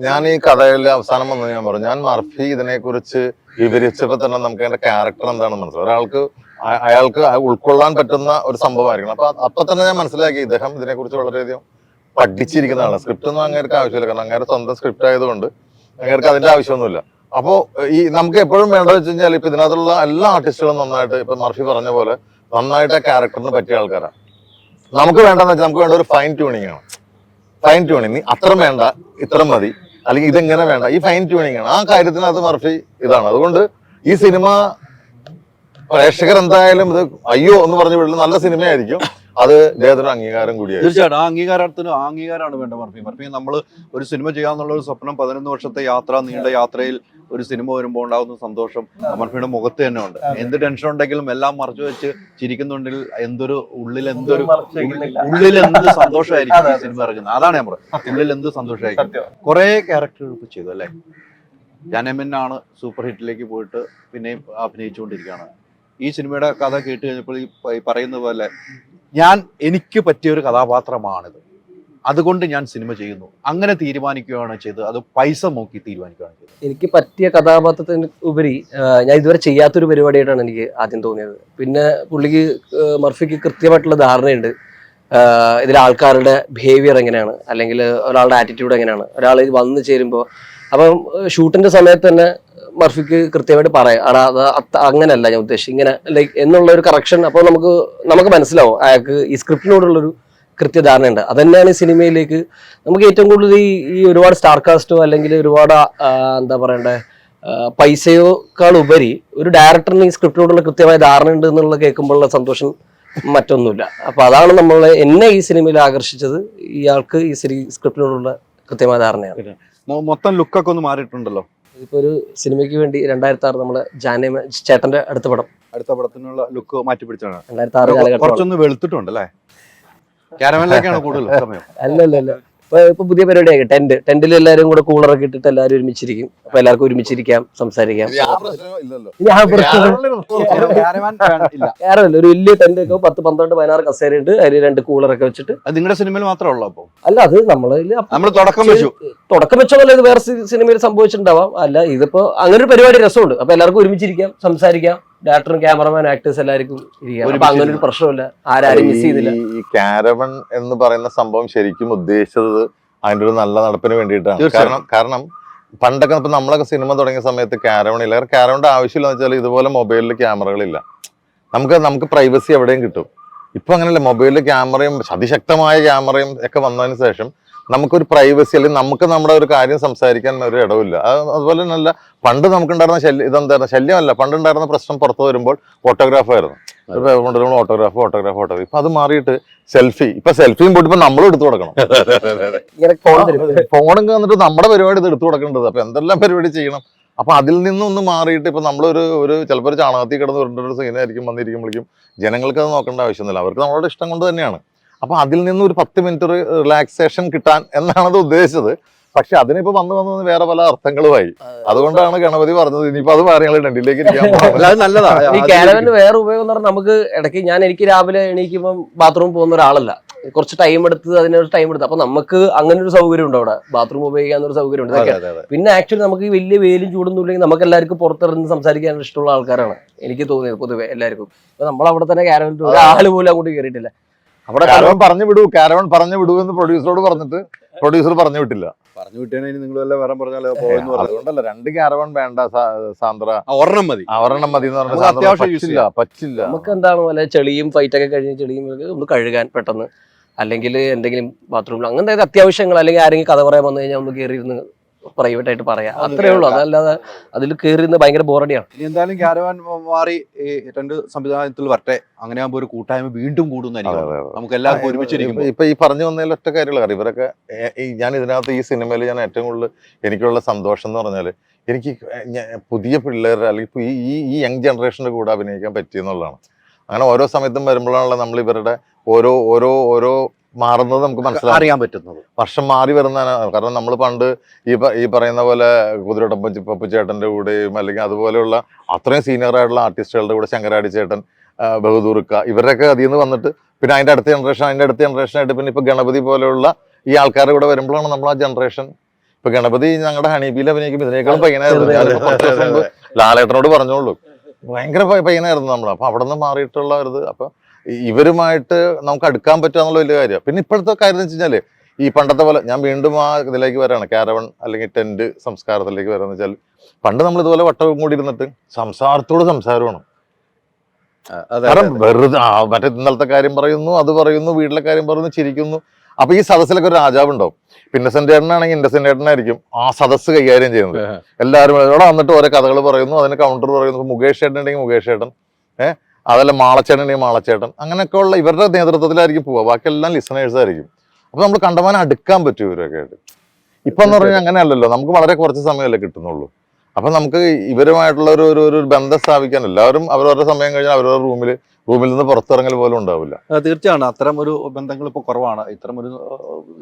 ഞാൻ ഈ കഥയിലെ അവസാനം വന്ന് ഞാൻ പറഞ്ഞു. ഞാൻ മർഫി ഇതിനെ കുറിച്ച് വിവരിച്ചപ്പോ തന്നെ നമുക്ക് അതിന്റെ ക്യാരക്ടർ എന്താണെന്ന് മനസ്സിലായി. ഒരാൾക്ക് അയാൾക്ക് ഉൾക്കൊള്ളാൻ പറ്റുന്ന ഒരു സംഭവമായിരിക്കണം. അപ്പൊ അപ്പൊ തന്നെ ഞാൻ മനസ്സിലാക്കി ഇദ്ദേഹം ഇതിനെ കുറിച്ച് വളരെയധികം പഠിച്ചിരിക്കുന്ന ആളാണ് സ്ക്രിപ്റ്റ് ഒന്നും അങ്ങേർക്ക് ആവശ്യമില്ല. കാരണം അങ്ങേരെ സ്വന്തം സ്ക്രിപ്റ്റ് ആയതുകൊണ്ട് അങ്ങേർക്ക് അതിന്റെ ആവശ്യമൊന്നുമില്ല. അപ്പോ ഈ നമുക്ക് എപ്പോഴും വേണ്ടത് വെച്ച് കഴിഞ്ഞാൽ ഇപ്പൊ ഇതിനകത്തുള്ള എല്ലാ ആർട്ടിസ്റ്റുകളും നന്നായിട്ട് ഇപ്പൊ മർഫി പറഞ്ഞ പോലെ നന്നായിട്ട് ക്യാരക്ടറിന് പറ്റിയ ആൾക്കാരാണ് നമുക്ക് വേണ്ടെന്ന് വെച്ചാൽ നമുക്ക് വേണ്ട ഒരു ഫൈൻ ട്യൂണിങ് ആണ്. ഫൈൻ ട്യൂണിങ് നീ അത്ര വേണ്ട ഇത്ര മതി. അല്ലെങ്കിൽ ഇതെങ്ങനെ വേണ്ട? ഈ ഫൈൻ ട്യൂണിങ് ആണ്. ആ കാര്യത്തിനകത്ത് മർഫി ഇതാണ്. അതുകൊണ്ട് ഈ സിനിമ പ്രേക്ഷകർ എന്തായാലും ഇത് അയ്യോ എന്ന് പറഞ്ഞു വിടുന്ന നല്ല സിനിമയായിരിക്കും. അത് ഇദ്ദേഹത്തിന് അംഗീകാരം കൂടിയാണ് തീർച്ചയായിട്ടും. ആ അംഗീകാരത്തിന് അംഗീകാരമാണ് വേണ്ട മർഫി. മർഫി നമ്മൾ ഒരു സിനിമ ചെയ്യാന്നുള്ള ഒരു സ്വപ്നം പതിനൊന്ന് വർഷത്തെ യാത്ര നീണ്ട യാത്രയിൽ ഒരു സിനിമ വരുമ്പോൾ ഉണ്ടാകുന്ന സന്തോഷം മർഫിയുടെ മുഖത്ത് തന്നെ ഉണ്ട്. എന്ത് ടെൻഷൻ ഉണ്ടെങ്കിലും എല്ലാം മറച്ചു വെച്ച് ചിരിക്കുന്നുണ്ടെങ്കിൽ എന്തൊരു ഉള്ളിൽ എന്തൊരു ഉള്ളിൽ എന്ത് സന്തോഷമായിരിക്കും ഈ സിനിമ ഇറങ്ങുന്നത് അതാണ് ഞാൻ പറയുന്നത് ഉള്ളിൽ എന്ത് സന്തോഷമായിരിക്കും? സത്യം. കുറെ ക്യാരക്ടറുകൾ ഇപ്പൊ ചെയ്തു അല്ലേ? ജനമെന്നാണ് സൂപ്പർ ഹിറ്റിലേക്ക് പോയിട്ട് പിന്നെയും അഭിനയിച്ചുകൊണ്ടിരിക്കുകയാണ്. ഈ സിനിമയുടെ കഥ കേട്ട് കഴിഞ്ഞപ്പോൾ ഈ പറയുന്ന പോലെ ഞാൻ എനിക്ക് പറ്റിയ ഒരു കഥാപാത്രമാണിത്. അതുകൊണ്ട് ഞാൻ സിനിമ ചെയ്യുന്നു. അങ്ങനെ തീരുമാനിക്കുകയാണ് ചെയ്തത്. അത് പൈസ നോക്കി തീരുമാനിക്കുകയാണ് ചെയ്തത്. എനിക്ക് പറ്റിയ കഥാപാത്രത്തിന് ഉപരി ഞാൻ ഇതുവരെ ചെയ്യാത്തൊരു പരിപാടിയായിട്ടാണ് എനിക്ക് ആദ്യം തോന്നിയത്. പിന്നെ പുള്ളിക്ക് മർഫിക്ക് കൃത്യമായിട്ടുള്ള ധാരണയുണ്ട്. ഇതിൽ ആൾക്കാരുടെ ബിഹേവിയർ എങ്ങനെയാണ്? അല്ലെങ്കിൽ ഒരാളുടെ ആറ്റിറ്റ്യൂഡ് എങ്ങനെയാണ്? ഒരാൾ വന്നു ചേരുമ്പോൾ അപ്പം ഷൂട്ടിന്റെ സമയത്ത് തന്നെ മർഫിക്ക് കൃത്യമായിട്ട് പറയാം. അടാ അത് അങ്ങനെയല്ല ഞാൻ ഉദ്ദേശിച്ചത്. ഇങ്ങനെ ലൈക്ക് എന്നുള്ള ഒരു കറക്ഷൻ അപ്പോൾ നമുക്ക് നമുക്ക് മനസ്സിലാവും അയാൾക്ക് ഈ സ്ക്രിപ്റ്റിനോടുള്ളൊരു കൃത്യധാരണയുണ്ട്. അതന്നെയാണ് ഈ സിനിമയിലേക്ക് നമുക്ക് ഏറ്റവും കൂടുതൽ ഈ ഈ ഒരുപാട് സ്റ്റാർ കാസ്റ്റോ അല്ലെങ്കിൽ ഒരുപാട് എന്താ പറയണ്ടേ പൈസയോക്കാൾ ഉപരി ഒരു ഡയറക്ടറിന് ഈ സ്ക്രിപ്റ്റിനോടുള്ള കൃത്യമായ ധാരണ ഉണ്ട് എന്നുള്ള കേൾക്കുമ്പോഴുള്ള സന്തോഷം മറ്റൊന്നുമില്ല. അപ്പൊ അതാണ് നമ്മളെ എന്നെ ഈ സിനിമയിൽ ആകർഷിച്ചത്. ഇയാൾക്ക് ഈ സ്ക്രിപ്റ്റിനോടുള്ള കൃത്യമായ ധാരണയാണ്. മൊത്തം ലുക്കൊക്കെ ഒന്ന് മാറിയിട്ടുണ്ടല്ലോ. ഇപ്പൊ ഒരു സിനിമയ്ക്ക് വേണ്ടി രണ്ടായിരത്തി ആറ് നമ്മളെ ജാനേമ ചേട്ടന്റെ അടുത്ത പടം. അടുത്ത പടത്തിനുള്ള ലുക്ക് മാറ്റി പിടിച്ചാണ് രണ്ടായിരത്തി ആറ് കാലഘട്ടം കുറച്ചൊന്ന് വെളുത്തിട്ടുണ്ട് അല്ലേ? ക്യാരമലിലേക്കാണ് കൂടുതൽ സമയം. അല്ല അല്ല അല്ല ഇപ്പൊ ഇപ്പൊ പുതിയ പരിപാടിയായി ടെന്റ് ടെന്റിൽ എല്ലാവരും കൂടെ കൂളറൊക്കെ ഇട്ടിട്ട് എല്ലാവരും ഒരുമിച്ചിരിക്കും. അപ്പൊ എല്ലാവർക്കും ഒരുമിച്ചിരിക്കാം സംസാരിക്കാം. ഒരു വലിയ ടെന്റ് ഒക്കെ പത്ത് പന്ത്രണ്ട് പതിനാറ് കസേര ഉണ്ട്. അതിൽ രണ്ട് കൂളറൊക്കെ വെച്ചിട്ട്. അത് നിങ്ങളുടെ സിനിമയിൽ മാത്രമേ ഉള്ളൂ അപ്പൊ? അല്ല അത് നമ്മൾ നമ്മൾ തുടക്കം വെച്ചു. തുടക്കം വെച്ചോന്നല്ല ഇത് വേറെ സിനിമയിൽ സംഭവിച്ചിട്ടുണ്ടാവാം. അല്ല ഇതിപ്പോ അങ്ങനെ ഒരു പരിപാടി രസമുണ്ട്. അപ്പൊ എല്ലാവർക്കും ഒരുമിച്ചിരിക്കാം സംസാരിക്കാം. ഡയറക്ടറും ക്യാമറമാൻ ആക്ടേഴ്സ് എല്ലാവർക്കും അപ്പൊ അങ്ങനെ ഒരു പ്രശ്നമില്ല ആരാരും മിസ് ചെയ്തില്ല. ഈ- ഈ കാരവൺ എന്ന് പറയുന്ന സംഭവം ശരിക്കും ഉദ്ദേശിച്ചത് അതിന്റെ ഒരു നല്ല നടപ്പിന് വേണ്ടിയിട്ടാണ്. കാരണം കാരണം പണ്ടൊക്കെ ഇപ്പൊ നമ്മളൊക്കെ സിനിമ തുടങ്ങിയ സമയത്ത് കാരവൺ ഇല്ല. കാരണം കാരവണിന്റെ ആവശ്യമില്ല വെച്ചാൽ ഇതുപോലെ മൊബൈലിൽ ക്യാമറകളില്ല നമുക്ക് നമുക്ക് പ്രൈവസി എവിടെയും കിട്ടും. ഇപ്പൊ അങ്ങനെയല്ല. മൊബൈലിൽ ക്യാമറയും അതിശക്തമായ ക്യാമറയും ഒക്കെ വന്നതിന് ശേഷം നമുക്കൊരു പ്രൈവസി അല്ലെങ്കിൽ നമുക്ക് നമ്മുടെ ഒരു കാര്യം സംസാരിക്കാൻ ഒരു ഇടവില്ല അത് അതുപോലെ നല്ല പണ്ട് നമുക്കുണ്ടായിരുന്ന ശല്യം ഇതെന്തായിരുന്നു? ശല്യമല്ല. പണ്ടുണ്ടായിരുന്ന പ്രശ്നം പുറത്തു വരുമ്പോൾ ഫോട്ടോഗ്രാഫായിരുന്നു ഓട്ടോഗ്രാഫ് ഓട്ടോഗ്രാഫ് ഓട്ടോഗ്രാഫ് ഇപ്പൊ അത് മാറിയിട്ട് സെൽഫി ഇപ്പൊ സെൽഫിയും പോയിട്ട് ഇപ്പൊ നമ്മളും എടുത്തു കൊടുക്കണം. ഫോണും വന്നിട്ട് നമ്മുടെ പരിപാടി ഇത് എടുത്തു കൊടുക്കേണ്ടത്. അപ്പൊ എന്തെല്ലാം പരിപാടി ചെയ്യണം? അപ്പൊ അതിൽ നിന്നൊന്ന് മാറിയിട്ട് ഇപ്പൊ നമ്മളൊരു ഒരു ചിലപ്പോൾ ഒരു ചാണകത്തിൽ കിടന്ന് ഒരു സീനായിരിക്കും വന്നിരിക്കുമ്പോഴേക്കും ജനങ്ങൾക്ക് അത് നോക്കേണ്ട ആവശ്യമൊന്നുമില്ല. അവർക്ക് നമ്മളോട് ഇഷ്ടം കൊണ്ട് തന്നെയാണ്. അപ്പൊ അതിൽ നിന്ന് ഒരു പത്ത് മിനിറ്റ് റിലാക്സേഷൻ കിട്ടാൻ എന്നാണ് അത് ഉദ്ദേശിച്ചത്. പക്ഷെ അതിനിപ്പോ വന്നു വന്നു വന്ന് വേറെ പല അർത്ഥങ്ങളുമായി. അതുകൊണ്ടാണ് ഗണപതി പറഞ്ഞത് ഇനിയിപ്പോ അത് മാറി ഞങ്ങൾ നല്ലതാണ് ഈ കാരവന്റെ വേറെ ഉപയോഗം എന്ന് പറഞ്ഞാൽ നമുക്ക് ഇടയ്ക്ക് ഞാൻ എനിക്ക് രാവിലെ എണീക്കുമ്പോൾ ബാത്റൂം പോകുന്ന ഒരാളല്ല. കുറച്ച് ടൈം എടുത്ത് അതിനൊരു ടൈം എടുത്ത്. അപ്പൊ നമുക്ക് അങ്ങനെ ഒരു സൗകര്യം ഉണ്ട് അവിടെ. ബാത്റൂം ഉപയോഗിക്കാൻ ഒരു സൗകര്യം ഉണ്ട്. പിന്നെ ആക്ച്വലി നമുക്ക് ഈ വലിയ വെയിലും ചൂടൊന്നും ഇല്ലെങ്കിൽ നമുക്ക് എല്ലാവർക്കും പുറത്തിറങ്ങി സംസാരിക്കാൻ ഇഷ്ടമുള്ള ആൾക്കാരാണ്. എനിക്ക് തോന്നിയത് പൊതുവെ എല്ലാവർക്കും. നമ്മൾ അവിടെ തന്നെ കാരവൻ ഒരാൾ പോലും അങ്ങോട്ട് കയറിയിട്ടില്ല അവിടെ കാരവൺ പറഞ്ഞു വിടൂ കാരവൺ പറഞ്ഞു വിടൂ എന്ന് പ്രൊഡ്യൂസറോട് പറഞ്ഞിട്ട് പ്രൊഡ്യൂസർ പറഞ്ഞു വിട്ടില്ല. പറഞ്ഞു വിട്ടേനെ നിങ്ങൾ വല്ല വേറെ പറഞ്ഞാലോ പോയെന്ന് പറഞ്ഞു. അതുകൊണ്ടല്ല രണ്ട് കാരവൺ വേണ്ട സാന്ദ്ര. ആ, ഒരെണ്ണം മതി. ആ, ഒരെണ്ണം മതി എന്ന് പറഞ്ഞാൽ അത്യാവശ്യം പറ്റില്ല പറ്റില്ല നമുക്ക് എന്താണ് പോലെ ചെളിയും ഫൈറ്റ് ഒക്കെ കഴിഞ്ഞ് ചെളിയും നമ്മൾ ഒന്ന് കഴുകാൻ പെട്ടെന്ന്. അല്ലെങ്കിൽ എന്തെങ്കിലും ബാത്റൂമിൽ അങ്ങനെ അത്യാവശ്യങ്ങൾ അല്ലെങ്കിൽ ആരെങ്കിലും കഥ പറയാൻ വന്നു കഴിഞ്ഞാൽ ഒന്ന് കയറി ഇരുന്ന് പ്രൈവറ്റ് ആയിട്ട് പറയാം. അത്രേ ഉള്ളൂ. അതല്ലാതെ അതിൽ കയറി ഇരുന്ന് ഭയങ്കര ബോറടിയാണ് ഇനി എന്തായാലും ക്യാരവാൻ മാറി ഈ രണ്ട് സംവിധാനത്തിൽ വരട്ടെ. അങ്ങനെ ആകുമ്പോൾ ഒരു കൂട്ടായ്മ വീണ്ടും കൂടുന്ന. നമുക്ക് എല്ലാവർക്കും ഒരുമിച്ചിരിക്കും ഇപ്പൊ- ഈ പറഞ്ഞു വന്നതിൽ ഒറ്റ കാര്യങ്ങൾ കാര്യം. ഇവരൊക്കെ ഏ- ഈ ഞാൻ ഇതിനകത്ത് ഈ സിനിമയിൽ ഞാൻ ഏറ്റവും കൂടുതൽ എനിക്കുള്ള സന്തോഷം എന്ന് പറഞ്ഞാൽ എനിക്ക് പുതിയ പിള്ളേർ അല്ലെങ്കിൽ ഇപ്പൊ ഈ ഈ- ഈ യങ് ജനറേഷന്റെ കൂടെ അഭിനയിക്കാൻ പറ്റിയെന്നുള്ളതാണ്. അങ്ങനെ ഓരോ സമയത്തും വരുമ്പോഴാണല്ലോ നമ്മൾ ഇവരുടെ ഓരോ ഓരോ ഓരോ മാറുന്നത് നമുക്ക് മനസ്സിലാക്കാൻ അറിയാൻ പറ്റുന്നത്. വർഷം മാറി വരുന്നതാണ്. കാരണം നമ്മൾ പണ്ട് ഈ ഈ പറയുന്ന പോലെ കുതിരട്ടം പപ്പു ചേട്ടന്റെ കൂടെയും അല്ലെങ്കിൽ അതുപോലെയുള്ള അത്രയും സീനിയർ ആയിട്ടുള്ള ആർട്ടിസ്റ്റുകളുടെ കൂടെ ശങ്കരാടി ചേട്ടൻ ബഹുദൂർക്ക ഇവരൊക്കെ അതിൽ നിന്ന് വന്നിട്ട് പിന്നെ അതിന്റെ അടുത്ത ജനറേഷൻ അതിന്റെ അടുത്ത ജനറേഷൻ ആയിട്ട് പിന്നെ ഇപ്പൊ ഗണപതി പോലെയുള്ള ഈ ആൾക്കാരുടെ കൂടെ വരുമ്പോഴാണ് നമ്മൾ ആ ജനറേഷൻ ഇപ്പൊ ഗണപതി ഞങ്ങളുടെ ഹണീബിയിൽ അഭിനയിക്കും ഇതിനേക്കാളും പയ്യനായിരുന്നു. ലാലേട്ടനോട് പറഞ്ഞോളൂ ഭയങ്കര പയ്യ- പയ്യനായിരുന്നു നമ്മൾ അപ്പൊ അവിടെ നിന്ന് മാറിയിട്ടുള്ള ഒരു അപ്പൊ ഇവരുമായിട്ട് നമുക്ക് അടുക്കാൻ പറ്റുക എന്നുള്ള വലിയ കാര്യമാണ്. പിന്നെ ഇപ്പോഴത്തെ കാര്യം എന്ന് വെച്ച് കഴിഞ്ഞാൽ ഈ പണ്ടത്തെ പോലെ ഞാൻ വീണ്ടും ആ ഇതിലേക്ക് വരാണ്. കാരവൺ അല്ലെങ്കിൽ ടെന്റ് സംസ്കാരത്തിലേക്ക് വരാന്ന് വെച്ചാൽ പണ്ട് നമ്മൾ ഇതുപോലെ വട്ടവും കൂടി ഇരുന്നിട്ട് സംസാരത്തോട് സംസാരമാണ് കാരണം വെറുതെ ആ മറ്റേ ഇന്നലത്തെ കാര്യം പറയുന്നു അത് പറയുന്നു വീട്ടിലെ കാര്യം പറയുന്നു ചിരിക്കുന്നു. അപ്പൊ ഈ സദസ്സിലൊക്കെ ഒരു രാജാവ് ഉണ്ടാവും. പിന്നെ ഇന്നസെന്റ് ചേട്ടനാണെങ്കിൽ ഇന്നസെന്റ് ഏട്ടനായിരിക്കും ആ സദസ്സ് കൈകാര്യം ചെയ്യുന്നത്. എല്ലാവരും ഇവിടെ വന്നിട്ട് ഓരോ കഥകൾ പറയുന്നു അതിന് കൗണ്ടർ പറയുന്നു. മുകേഷ് ചേട്ടൻ ഉണ്ടെങ്കിൽ മുകേഷ് ചേട്ടൻ. ഏഹ് അതല്ല മാളച്ചേട്ടന്റെ മാളച്ചേട്ടൻ. അങ്ങനെയൊക്കെയുള്ള ഇവരുടെ നേതൃത്വത്തിലായിരിക്കും പോവുക. ബാക്കിയെല്ലാം ലിസണേഴ്സ് ആയിരിക്കും. അപ്പോൾ നമ്മൾ കണ്ടമാനം അടുക്കാൻ പറ്റും ഇവരൊക്കെ ആയിട്ട്. ഇപ്പൊ എന്ന് പറഞ്ഞാൽ അങ്ങനെയല്ലല്ലോ. നമുക്ക് വളരെ കുറച്ച് സമയമല്ലേ കിട്ടുന്നുള്ളൂ. അപ്പൊ നമുക്ക് ഇവരുമായിട്ടുള്ള ഒരു ഒരു ഒരു ബന്ധം സ്ഥാപിക്കാൻ എല്ലാവരും അവരവരുടെ സമയം കഴിഞ്ഞാൽ അവരവരുടെ റൂമിൽ റൂമിൽ നിന്ന് പുറത്തിറങ്ങൽ പോലും ഉണ്ടാവില്ല. തീർച്ചയാണ്. അത്തരം ഒരു ബന്ധങ്ങൾ ഇപ്പോൾ കുറവാണ്. ഇത്തരം ഒരു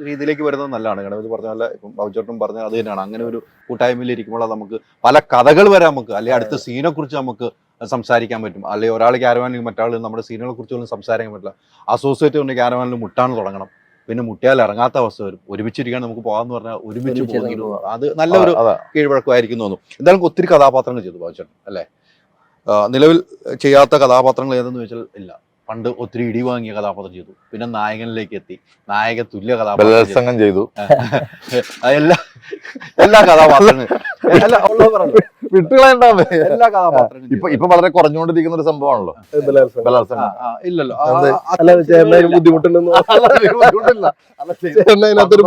രീതിയിലേക്ക് വരുന്നത് നല്ലതാണ്. ഗണപതി പറഞ്ഞ പോലെ ഇപ്പം ബൗച്ചോട്ടും പറഞ്ഞ അത് തന്നെയാണ്. അങ്ങനെ ഒരു കൂട്ടായ്മയിൽ ഇരിക്കുമ്പോൾ നമുക്ക് പല കഥകൾ വരെ നമുക്ക് അല്ലെങ്കിൽ അടുത്ത സീനെ കുറിച്ച് നമുക്ക് സംസാരിക്കാൻ പറ്റും. അല്ലെങ്കിൽ ഒരാൾ ക്യാരവാനിൽ മറ്റാൾ നമ്മുടെ സീനുകളെ കുറിച്ച് പോലും സംസാരിക്കാൻ പറ്റില്ല. അസോസിയേറ്റ് കൊണ്ട് ക്യാരവാനിൽ മുട്ടാൻ തുടങ്ങണം. പിന്നെ മുട്ടിയാൽ ഇറങ്ങാത്ത അവസ്ഥ വരും. ഒരുമിച്ചിരിക്കാൻ നമുക്ക് പോകാന്ന് പറഞ്ഞാൽ ഒരുമിച്ച് അത് നല്ലൊരു കീഴ്വഴക്കമായിരിക്കും തോന്നുന്നു എന്തായാലും ഒത്തിരി കഥാപാത്രങ്ങൾ ചെയ്തു ബാബുച്ചേട്ടൻ അല്ലേ? നിലവിൽ ചെയ്യാത്ത കഥാപാത്രങ്ങൾ ഏതെന്ന് വെച്ചാൽ ഇല്ല. പണ്ട് ഒത്തിരി ഇടി വാങ്ങിയ കഥാപാത്രം ചെയ്തു. പിന്നെ നായകനിലേക്ക് എത്തി. നായക തുല്യ കഥാപാത്രം ചെയ്തു. എല്ലാ എല്ലാ കഥാപാത്രങ്ങളും എല്ലാ ഉള്ളത് പറഞ്ഞു. വിട്ടുകളയണ്ടാവേ എല്ലാ കഥാപാത്രങ്ങളും ഇപ്പൊ. ഇപ്പൊ വളരെ കുറഞ്ഞുകൊണ്ടിരിക്കുന്ന ഒരു സംഭവമാണല്ലോ. ബലാത്സംഗം. ഇല്ലല്ലോ. അല്ല ബുദ്ധിമുട്ടുണ്ടെന്ന് ബുദ്ധിമുട്ടില്ല.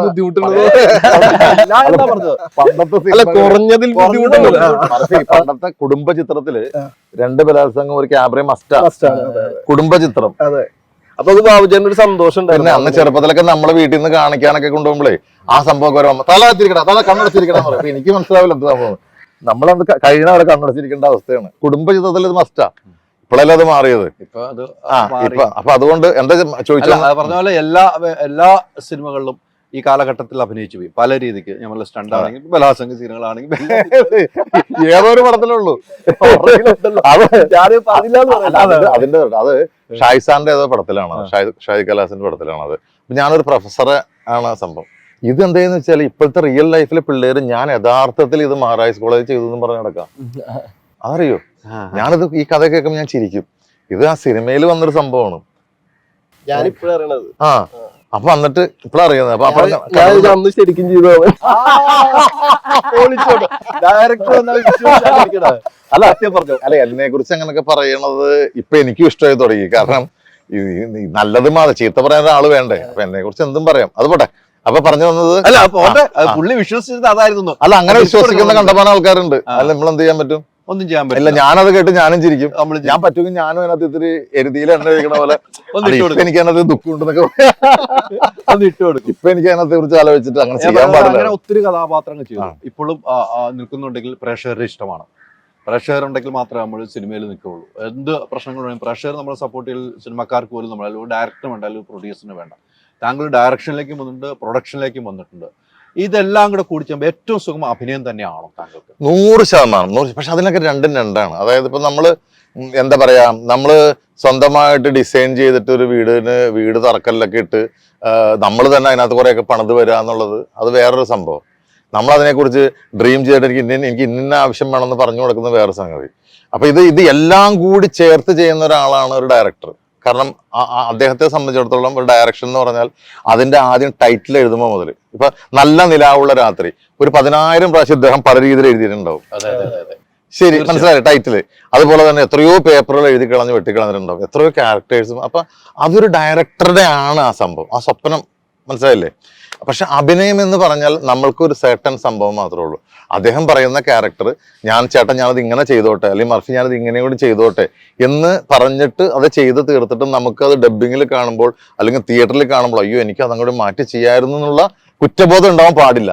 ബുദ്ധിമുട്ടുണ്ടെന്ന് ഇല്ല പറഞ്ഞത്. പണ്ടത്തെ അല്ല കുറഞ്ഞതിൽ ബുദ്ധിമുട്ടുണ്ട് പണ്ടത്തെ കുടുംബ ചിത്രത്തിൽ രണ്ട് ബലാത്സംഗം ഒരു ക്യാമറ മസ്റ്റാണ്. കുടുംബ ചിത്രം അതെ. അപ്പൊ അത് ബാബുജാന്റെ ഒരു സന്തോഷം ഉണ്ടായിരുന്നു. അന്ന് ചെറുപ്പത്തിലൊക്കെ നമ്മളെ വീട്ടിൽ നിന്ന് കാണിക്കാനൊക്കെ കൊണ്ടുപോകുമ്പോഴേ ആ സംഭവം ഒക്കെ തല എത്തിരിക്കണം തല. അപ്പൊ എനിക്ക് മനസ്സിലാവില്ല എന്ത് സംഭവം. നമ്മളന്ന് കഴിഞ്ഞ അവിടെ കണ്ണടച്ചിരിക്കേണ്ട അവസ്ഥയാണ്. കുടുംബ ജീവിതത്തിൽ ഇത് മസ്റ്റാ ഇപ്പോഴല്ലേ അത് മാറിയത്? ഇപ്പൊ അത് ആ. ഇപ്പൊ അപ്പൊ അതുകൊണ്ട് എന്താ അല്ല ചോദിച്ചത് പറഞ്ഞ പോലെ എല്ലാ എല്ലാ സിനിമകളിലും ഈ കാലഘട്ടത്തിൽ അഭിനയിച്ചു പോയി. പല രീതിക്ക്. നമ്മളെ സ്റ്റണ്ട് ആണെങ്കിൽ ബലാസംഗ സീനുകളാണെങ്കിൽ ഏതൊരു പടത്തിലുള്ളൂ. അതിന്റെ- അത് ഷായ്സാന്റെ ഏതോ പടത്തിലാണ്. ഷായി ഷായ് കലാസിന്റെ പടത്തിലാണ് അത്. ഞാനൊരു പ്രൊഫസറെ ആണ് സംഭവം. ഇത് എന്താന്ന് വെച്ചാൽ ഇപ്പോഴത്തെ റിയൽ ലൈഫിലെ പിള്ളേര് ഞാൻ യഥാർത്ഥത്തിൽ ഇത് മഹാരാജ് കോളേജ് ചെയ്തു എന്ന് പറഞ്ഞ് നടക്കാം. അതറിയോ ഞാനിത് ഈ കഥ കേൾക്കുമ്പോൾ ഞാൻ ചിരിക്കും. ഇത് ആ സിനിമയിൽ വന്നൊരു സംഭവമാണ്. ആ അപ്പൊ എന്നിട്ട് ഇപ്പഴറിയുന്നത് അപ്പൊ ശരിക്കും അല്ല സത്യം പറഞ്ഞു. അല്ല എന്നെ കുറിച്ച് അങ്ങനൊക്കെ പറയണത് ഇപ്പൊ എനിക്കും ഇഷ്ടമായി തുടങ്ങി. കാരണം നല്ലത് മാത്രം ചീത്ത പറയാൻ ഒരാൾ വേണ്ടേ? അപ്പൊ എന്നെ കുറിച്ച് എന്തും പറയാം. അത് പോട്ടെ. അപ്പൊ പറഞ്ഞു വന്നത്? അല്ല പോട്ടെ. പുള്ളി വിശ്വസിച്ചത് അതായിരുന്നു. അല്ല അങ്ങനെ വിശ്വസിക്കുന്ന കണ്ടമാനം ആൾക്കാരുണ്ട്. അല്ല നമ്മൾ എന്ത് ചെയ്യാൻ പറ്റും? ഒന്നും ചെയ്യാൻ പറ്റില്ല. ഞാനത് കേട്ട് ഞാനും ചിരിക്കും. നമ്മൾ ഞാൻ പറ്റുമെങ്കിൽ ഞാനും അതിനകത്ത് ഇത്തിരി എരുതിയിൽ എണ്ണ കഴിക്കണ പോലെ. എനിക്ക് അതിനകത്ത് ദുഃഖമുണ്ടെന്നൊക്കെ ഒന്ന് ഇട്ട് കൊടുക്കും. ഇപ്പൊ എനിക്ക് അതിനകത്തെ കുറിച്ച് ആലോചിച്ചിട്ട് അങ്ങനെ ചെയ്യാൻ പാടില്ല. ഒത്തിരി കഥാപാത്രങ്ങൾ ചെയ്തു. ഇപ്പോഴും നിൽക്കുന്നുണ്ടെങ്കിൽ പ്രേക്ഷകരുടെ ഇഷ്ടമാണ്. പ്രഷർ ഉണ്ടെങ്കിൽ മാത്രമേ നമ്മൾ സിനിമയിൽ നിൽക്കുകയുള്ളൂ. എന്ത് പ്രശ്നങ്ങളുണ്ടെങ്കിലും പ്രഷർ നമ്മളെ സപ്പോർട്ട് ചെയ്യൽ സിനിമക്കാർക്ക് പോലും നമ്മൾ അല്ലെങ്കിൽ ഡയറക്ടർ വേണ്ട അല്ലെങ്കിൽ പ്രൊഡ്യൂസറിന് വേണ്ട. താങ്കൾ ഡയറക്ഷനിലേക്കും വന്നിട്ടുണ്ട് പ്രൊഡക്ഷനിലേക്കും വന്നിട്ടുണ്ട്. ഇതെല്ലാം കൂടെ കൂടി ചെയ്യുമ്പോൾ ഏറ്റവും സുഖം അഭിനയം തന്നെയാണോ താങ്കൾക്ക്? നൂറ് ശതമാനം നൂറ് പക്ഷെ അതിനൊക്കെ രണ്ടും രണ്ടാണ്. അതായത് ഇപ്പൊ നമ്മൾ എന്താ പറയാ നമ്മൾ സ്വന്തമായിട്ട് ഡിസൈൻ ചെയ്തിട്ട് ഒരു വീടിന് വീട് തറക്കല്ലൊക്കെ ഇട്ട് നമ്മൾ തന്നെ അതിനകത്ത് കുറേയൊക്കെ പണിത് വരിക എന്നുള്ളത് അത് വേറൊരു സംഭവം. നമ്മൾ അതിനെക്കുറിച്ച് ഡ്രീം ചെയ്തിട്ട് എനിക്ക് ഇന്ന എനിക്ക് ഇന്ന ആവശ്യം വേണമെന്ന് പറഞ്ഞു കൊടുക്കുന്ന വേറെ സംഗതി. അപ്പോൾ ഇത് ഇത് എല്ലാം കൂടി ചേർത്ത് ചെയ്യുന്ന ഒരാളാണ് ഒരു ഡയറക്ടർ കാരണം അദ്ദേഹത്തെ സംബന്ധിച്ചിടത്തോളം ഒരു ഡയറക്ഷൻ എന്ന് പറഞ്ഞാൽ അതിന്റെ ആദ്യം ടൈറ്റിൽ എഴുതുമ്പോൾ മുതൽ ഇപ്പൊ നല്ല നിലാവുള്ള രാത്രി. ഒരു പതിനായിരം പ്രാവശ്യം ഇദ്ദേഹം പല രീതിയിൽ എഴുതിയിട്ടുണ്ടാവും. ശരി. മനസ്സിലായി? ടൈറ്റിൽ അതുപോലെ തന്നെ എത്രയോ പേപ്പറുകൾ എഴുതി കളഞ്ഞ് വെട്ടിക്കളഞ്ഞിട്ടുണ്ടാവും. എത്രയോ ക്യാരക്ടേഴ്സും അപ്പൊ അതൊരു ഡയറക്ടറുടെ ആണ് ആ സംഭവം. ആ സ്വപ്നം. മനസ്സിലായില്ലേ? പക്ഷെ അഭിനയം എന്ന് പറഞ്ഞാൽ നമ്മൾക്ക് ഒരു സേട്ടൻ സംഭവം മാത്രമേ ഉള്ളൂ. അദ്ദേഹം പറയുന്ന ക്യാരക്ടർ ഞാൻ ചേട്ടൻ ഞാനത് ഇങ്ങനെ ചെയ്തോട്ടെ അല്ലെങ്കിൽ മർഫി ഞാനത് ഇങ്ങനെ കൂടി ചെയ്തോട്ടെ എന്ന് പറഞ്ഞിട്ട് അത് ചെയ്ത് തീർത്തിട്ട് നമുക്ക് അത് ഡബ്ബിങ്ങിൽ കാണുമ്പോൾ അല്ലെങ്കിൽ തിയേറ്ററിൽ കാണുമ്പോൾ അയ്യോ എനിക്ക് അതങ്ങോട്ട് മാറ്റി ചെയ്യായിരുന്നു എന്നുള്ള കുറ്റബോധം ഉണ്ടാവാൻ പാടില്ല.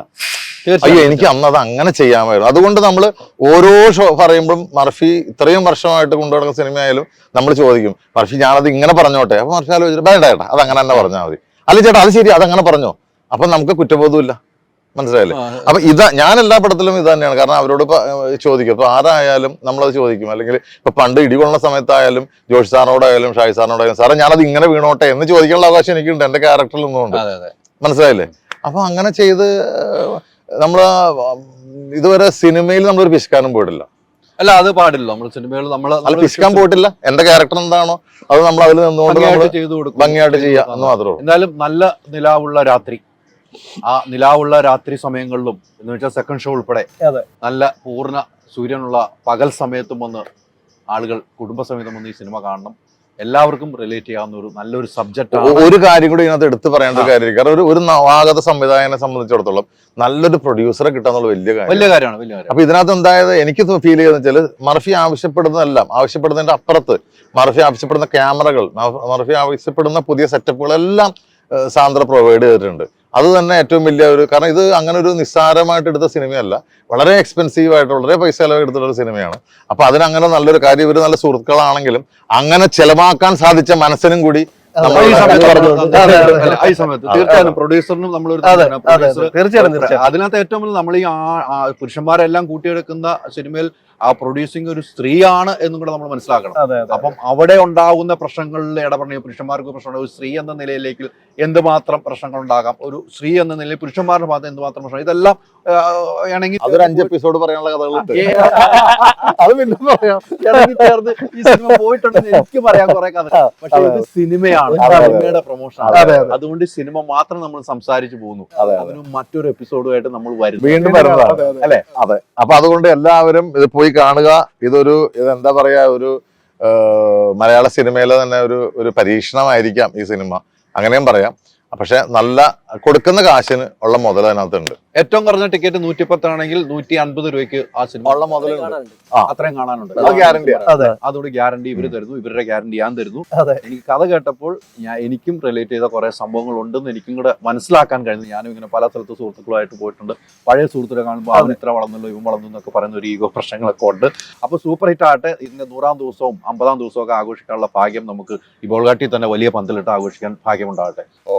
അയ്യോ എനിക്ക് അന്ന് അത് അങ്ങനെ ചെയ്യാമായിരുന്നു. അതുകൊണ്ട് നമ്മൾ ഓരോ ഷോ പറയുമ്പോഴും മർഫി ഇത്രയും വർഷമായിട്ട് കൊണ്ടുനടക്കുന്ന സിനിമയായാലും നമ്മൾ ചോദിക്കും മർഫി ഞാനത് ഇങ്ങനെ പറഞ്ഞോട്ടെ? അപ്പൊ മർഫി ആലോചിച്ചിട്ട് വേണ്ട ചേട്ടാ അത് അങ്ങനെ തന്നെ പറഞ്ഞാൽ മതി. അല്ല ചേട്ടാ അത് ശരി അതങ്ങനെ പറഞ്ഞോ? അപ്പൊ നമുക്ക് കുറ്റബോധമില്ല മനസ്സിലായില്ലേ? അപ്പൊ ഇതാ ഞാൻ എല്ലാ പടത്തിലും ഇത് തന്നെയാണ്. കാരണം അവരോട് ചോദിക്കും. ഇപ്പൊ ആരായാലും നമ്മളത് ചോദിക്കും. അല്ലെങ്കിൽ ഇപ്പൊ പണ്ട് ഇടികൊള്ളുന്ന സമയത്തായാലും ജോഷി സാറിനോടായാലും ഷായി സാറിനോടായാലും സാറേ ഞാനത് ഇങ്ങനെ വീണോട്ടെ? എന്ന് ചോദിക്കാനുള്ള അവകാശം എനിക്കുണ്ട്. എന്റെ ക്യാരക്ടറിൽ നിന്നുകൊണ്ട്. മനസ്സിലായില്ലേ? അപ്പൊ അങ്ങനെ ചെയ്ത് നമ്മൾ ഇതുവരെ സിനിമയിൽ നമ്മളൊരു പിശുക്കാനും പോയിട്ടില്ല. അല്ല അത് പാടില്ല. നമ്മൾ സിനിമകൾ നമ്മൾ അത് പിശുക്കാൻ പോയിട്ടില്ല. എന്റെ ക്യാരക്ടർ എന്താണോ അത് നമ്മൾ അതിൽ നിന്നുകൊണ്ട് ഭംഗിയായിട്ട് ചെയ്തു കൊടുക്കും. ഭംഗിയായിട്ട് ചെയ്യാം എന്ന് മാത്രമേ ഉള്ളൂ. എന്തായാലും നല്ല നിലാവുള്ള രാത്രി. ആ നിലാവുള്ള രാത്രി സമയങ്ങളിലും എന്ന് വെച്ചാൽ സെക്കൻഡ് ഷോ ഉൾപ്പെടെ അതെ. നല്ല പൂർണ സൂര്യനുള്ള പകൽ സമയത്തും വന്ന് ആളുകൾ കുടുംബസമേതം വന്ന് ഈ സിനിമ കാണണം. എല്ലാവർക്കും റിലേറ്റ് ചെയ്യാവുന്ന ഒരു നല്ലൊരു സബ്ജക്റ്റ് ഒരു കാര്യം കൂടി ഇതിനകത്ത് എടുത്തു പറയേണ്ട ഒരു കാര്യം കാരണം ഒരു ഒരു നവാഗത സംവിധായകനെ സംബന്ധിച്ചിടത്തോളം നല്ലൊരു പ്രൊഡ്യൂസറെ കിട്ടാന്നുള്ള വലിയ കാര്യം വലിയ കാര്യമാണ് വലിയ കാര്യം അപ്പൊ ഇതിനകത്ത് എന്തായത് എനിക്ക് ഫീൽ ചെയ്തെന്ന് വെച്ചാൽ മർഫി ആവശ്യപ്പെടുന്നതെല്ലാം ആവശ്യപ്പെടുന്നതിന്റെ അപ്പുറത്ത് മർഫി ആവശ്യപ്പെടുന്ന ക്യാമറകൾ മർഫി ആവശ്യപ്പെടുന്ന പുതിയ സെറ്റപ്പുകളെല്ലാം സാന്ദ്ര പ്രൊവൈഡ് ചെയ്തിട്ടുണ്ട്. അത് തന്നെ ഏറ്റവും വലിയ ഒരു കാരണം ഇത് അങ്ങനെ ഒരു നിസ്സാരമായിട്ട് എടുത്ത സിനിമയല്ല. വളരെ എക്സ്പെൻസീവ് ആയിട്ട് വളരെ പൈസ ചെലവ് എടുത്തിട്ടുള്ള ഒരു സിനിമയാണ്. അപ്പൊ അതിനങ്ങനെ നല്ലൊരു കാര്യം ഇവർ നല്ല സുഹൃത്തുക്കളാണെങ്കിലും അങ്ങനെ ചെലവാക്കാൻ സാധിച്ച മനസ്സിനും കൂടി തീർച്ചയായിട്ടും ഈ സമയത്ത് പറഞ്ഞു അതെ, അതെ, അതെ. അല്ല, ഈ സമയത്ത് തീർച്ചയായും പ്രൊഡ്യൂസറിനും നമ്മൾ തീർച്ചയായും അതിനകത്ത് ഏറ്റവും നമ്മൾ ഈ പുരുഷന്മാരെല്ലാം കൂട്ടിയെടുക്കുന്ന സിനിമയിൽ ആ പ്രൊഡ്യൂസിങ് ഒരു സ്ത്രീയാണ് എന്നും കൂടെ നമ്മൾ മനസ്സിലാക്കണം. അപ്പം അവിടെ ഉണ്ടാകുന്ന പ്രശ്നങ്ങളിൽ ഇടപെടണ പുരുഷന്മാർക്ക് പ്രശ്നമുണ്ട് ഒരു സ്ത്രീ എന്ന നിലയിലേക്ക് എന്തുമാത്രം പ്രശ്നങ്ങൾ ഉണ്ടാകാം? ഒരു സ്ത്രീ എന്ന നിലയിൽ പുരുഷന്മാരുടെ ഭാഗത്ത് എന്തുമാത്രം പ്രശ്നം ഇതെല്ലാം ആണെങ്കിൽ അതൊരു അഞ്ച് എപ്പിസോഡ് പറയാനുള്ള കഥകളുണ്ട്. അത് പിന്നെ പറയാം. ചേർന്ന് ഈ സിനിമ പോയിട്ടുണ്ടെന്ന് എനിക്ക് പറയാൻ കുറെ കഥ പക്ഷെ ഇത് സിനിമയാണ്. സിനിമയുടെ പ്രൊമോഷൻ അതെ, അതെ. അതുകൊണ്ട് സിനിമ മാത്രം നമ്മൾ സംസാരിച്ചു പോകുന്നു. അതെ, അതെ. അതിന് മറ്റൊരു എപ്പിസോഡുമായിട്ട് നമ്മൾ വരും വീണ്ടും വരുന്നതാണ്. അല്ലെ? അതെ അപ്പൊ അതുകൊണ്ട് എല്ലാവരും ഇത് പോയി കാണുക. ഇതൊരു ഇത് എന്താ പറയാ ഒരു മലയാള സിനിമയിലെ തന്നെ ഒരു ഒരു പരീക്ഷണമായിരിക്കാം ഈ സിനിമ. അങ്ങനെയും പറയാം. പക്ഷെ നല്ല കൊടുക്കുന്ന കാശിന് ഉള്ള മുതൽ അതിനകത്തുണ്ട്. ഏറ്റവും കുറഞ്ഞ ടിക്കറ്റ് നൂറ്റി പത്താണെങ്കിൽ നൂറ്റി അൻപത് രൂപയ്ക്ക് ആ സിനിമ ഉള്ള മുതൽ അത്രയും കാണാനുണ്ട്. ഗ്യാരണ്ടി അതെ. അതോട് ഗ്യാരണ്ടി ഇവർ തരുന്നു. ഇവരുടെ ഗ്യാരണ്ടി ഞാൻ തരുന്നു. എനിക്ക് കഥ കേട്ടപ്പോൾ ഞാൻ എനിക്കും റിലേറ്റ് ചെയ്ത കുറെ സംഭവങ്ങൾ ഉണ്ടെന്ന് എനിക്കും കൂടെ മനസ്സിലാക്കാൻ കഴിഞ്ഞു. ഞാനും ഇങ്ങനെ പല സ്ഥലത്ത് സുഹൃത്തുക്കളുമായിട്ട് പോയിട്ടുണ്ട്. പഴയ സുഹൃത്തുക്കളെ കാണുമ്പോൾ അവൻ ഇത്ര വളർന്നല്ലോ ഇവൻ വളർന്നു എന്നൊക്കെ പറയുന്ന ഒരു ഈഗോ പ്രശ്നങ്ങളൊക്കെ ഉണ്ട്. അപ്പൊ സൂപ്പർ ഹിറ്റ് ആകട്ടെ. ഇതിന്റെ നൂറാം ദിവസവും അമ്പതാം ദിവസവും ഒക്കെ ആഘോഷിക്കാനുള്ള ഭാഗ്യം നമുക്ക് ഈ ബോൾഗാട്ടി തന്നെ വലിയ പന്തലിട്ട് ആഘോഷിക്കാൻ ഭാഗ്യമുണ്ടാകട്ടെ. ഓ.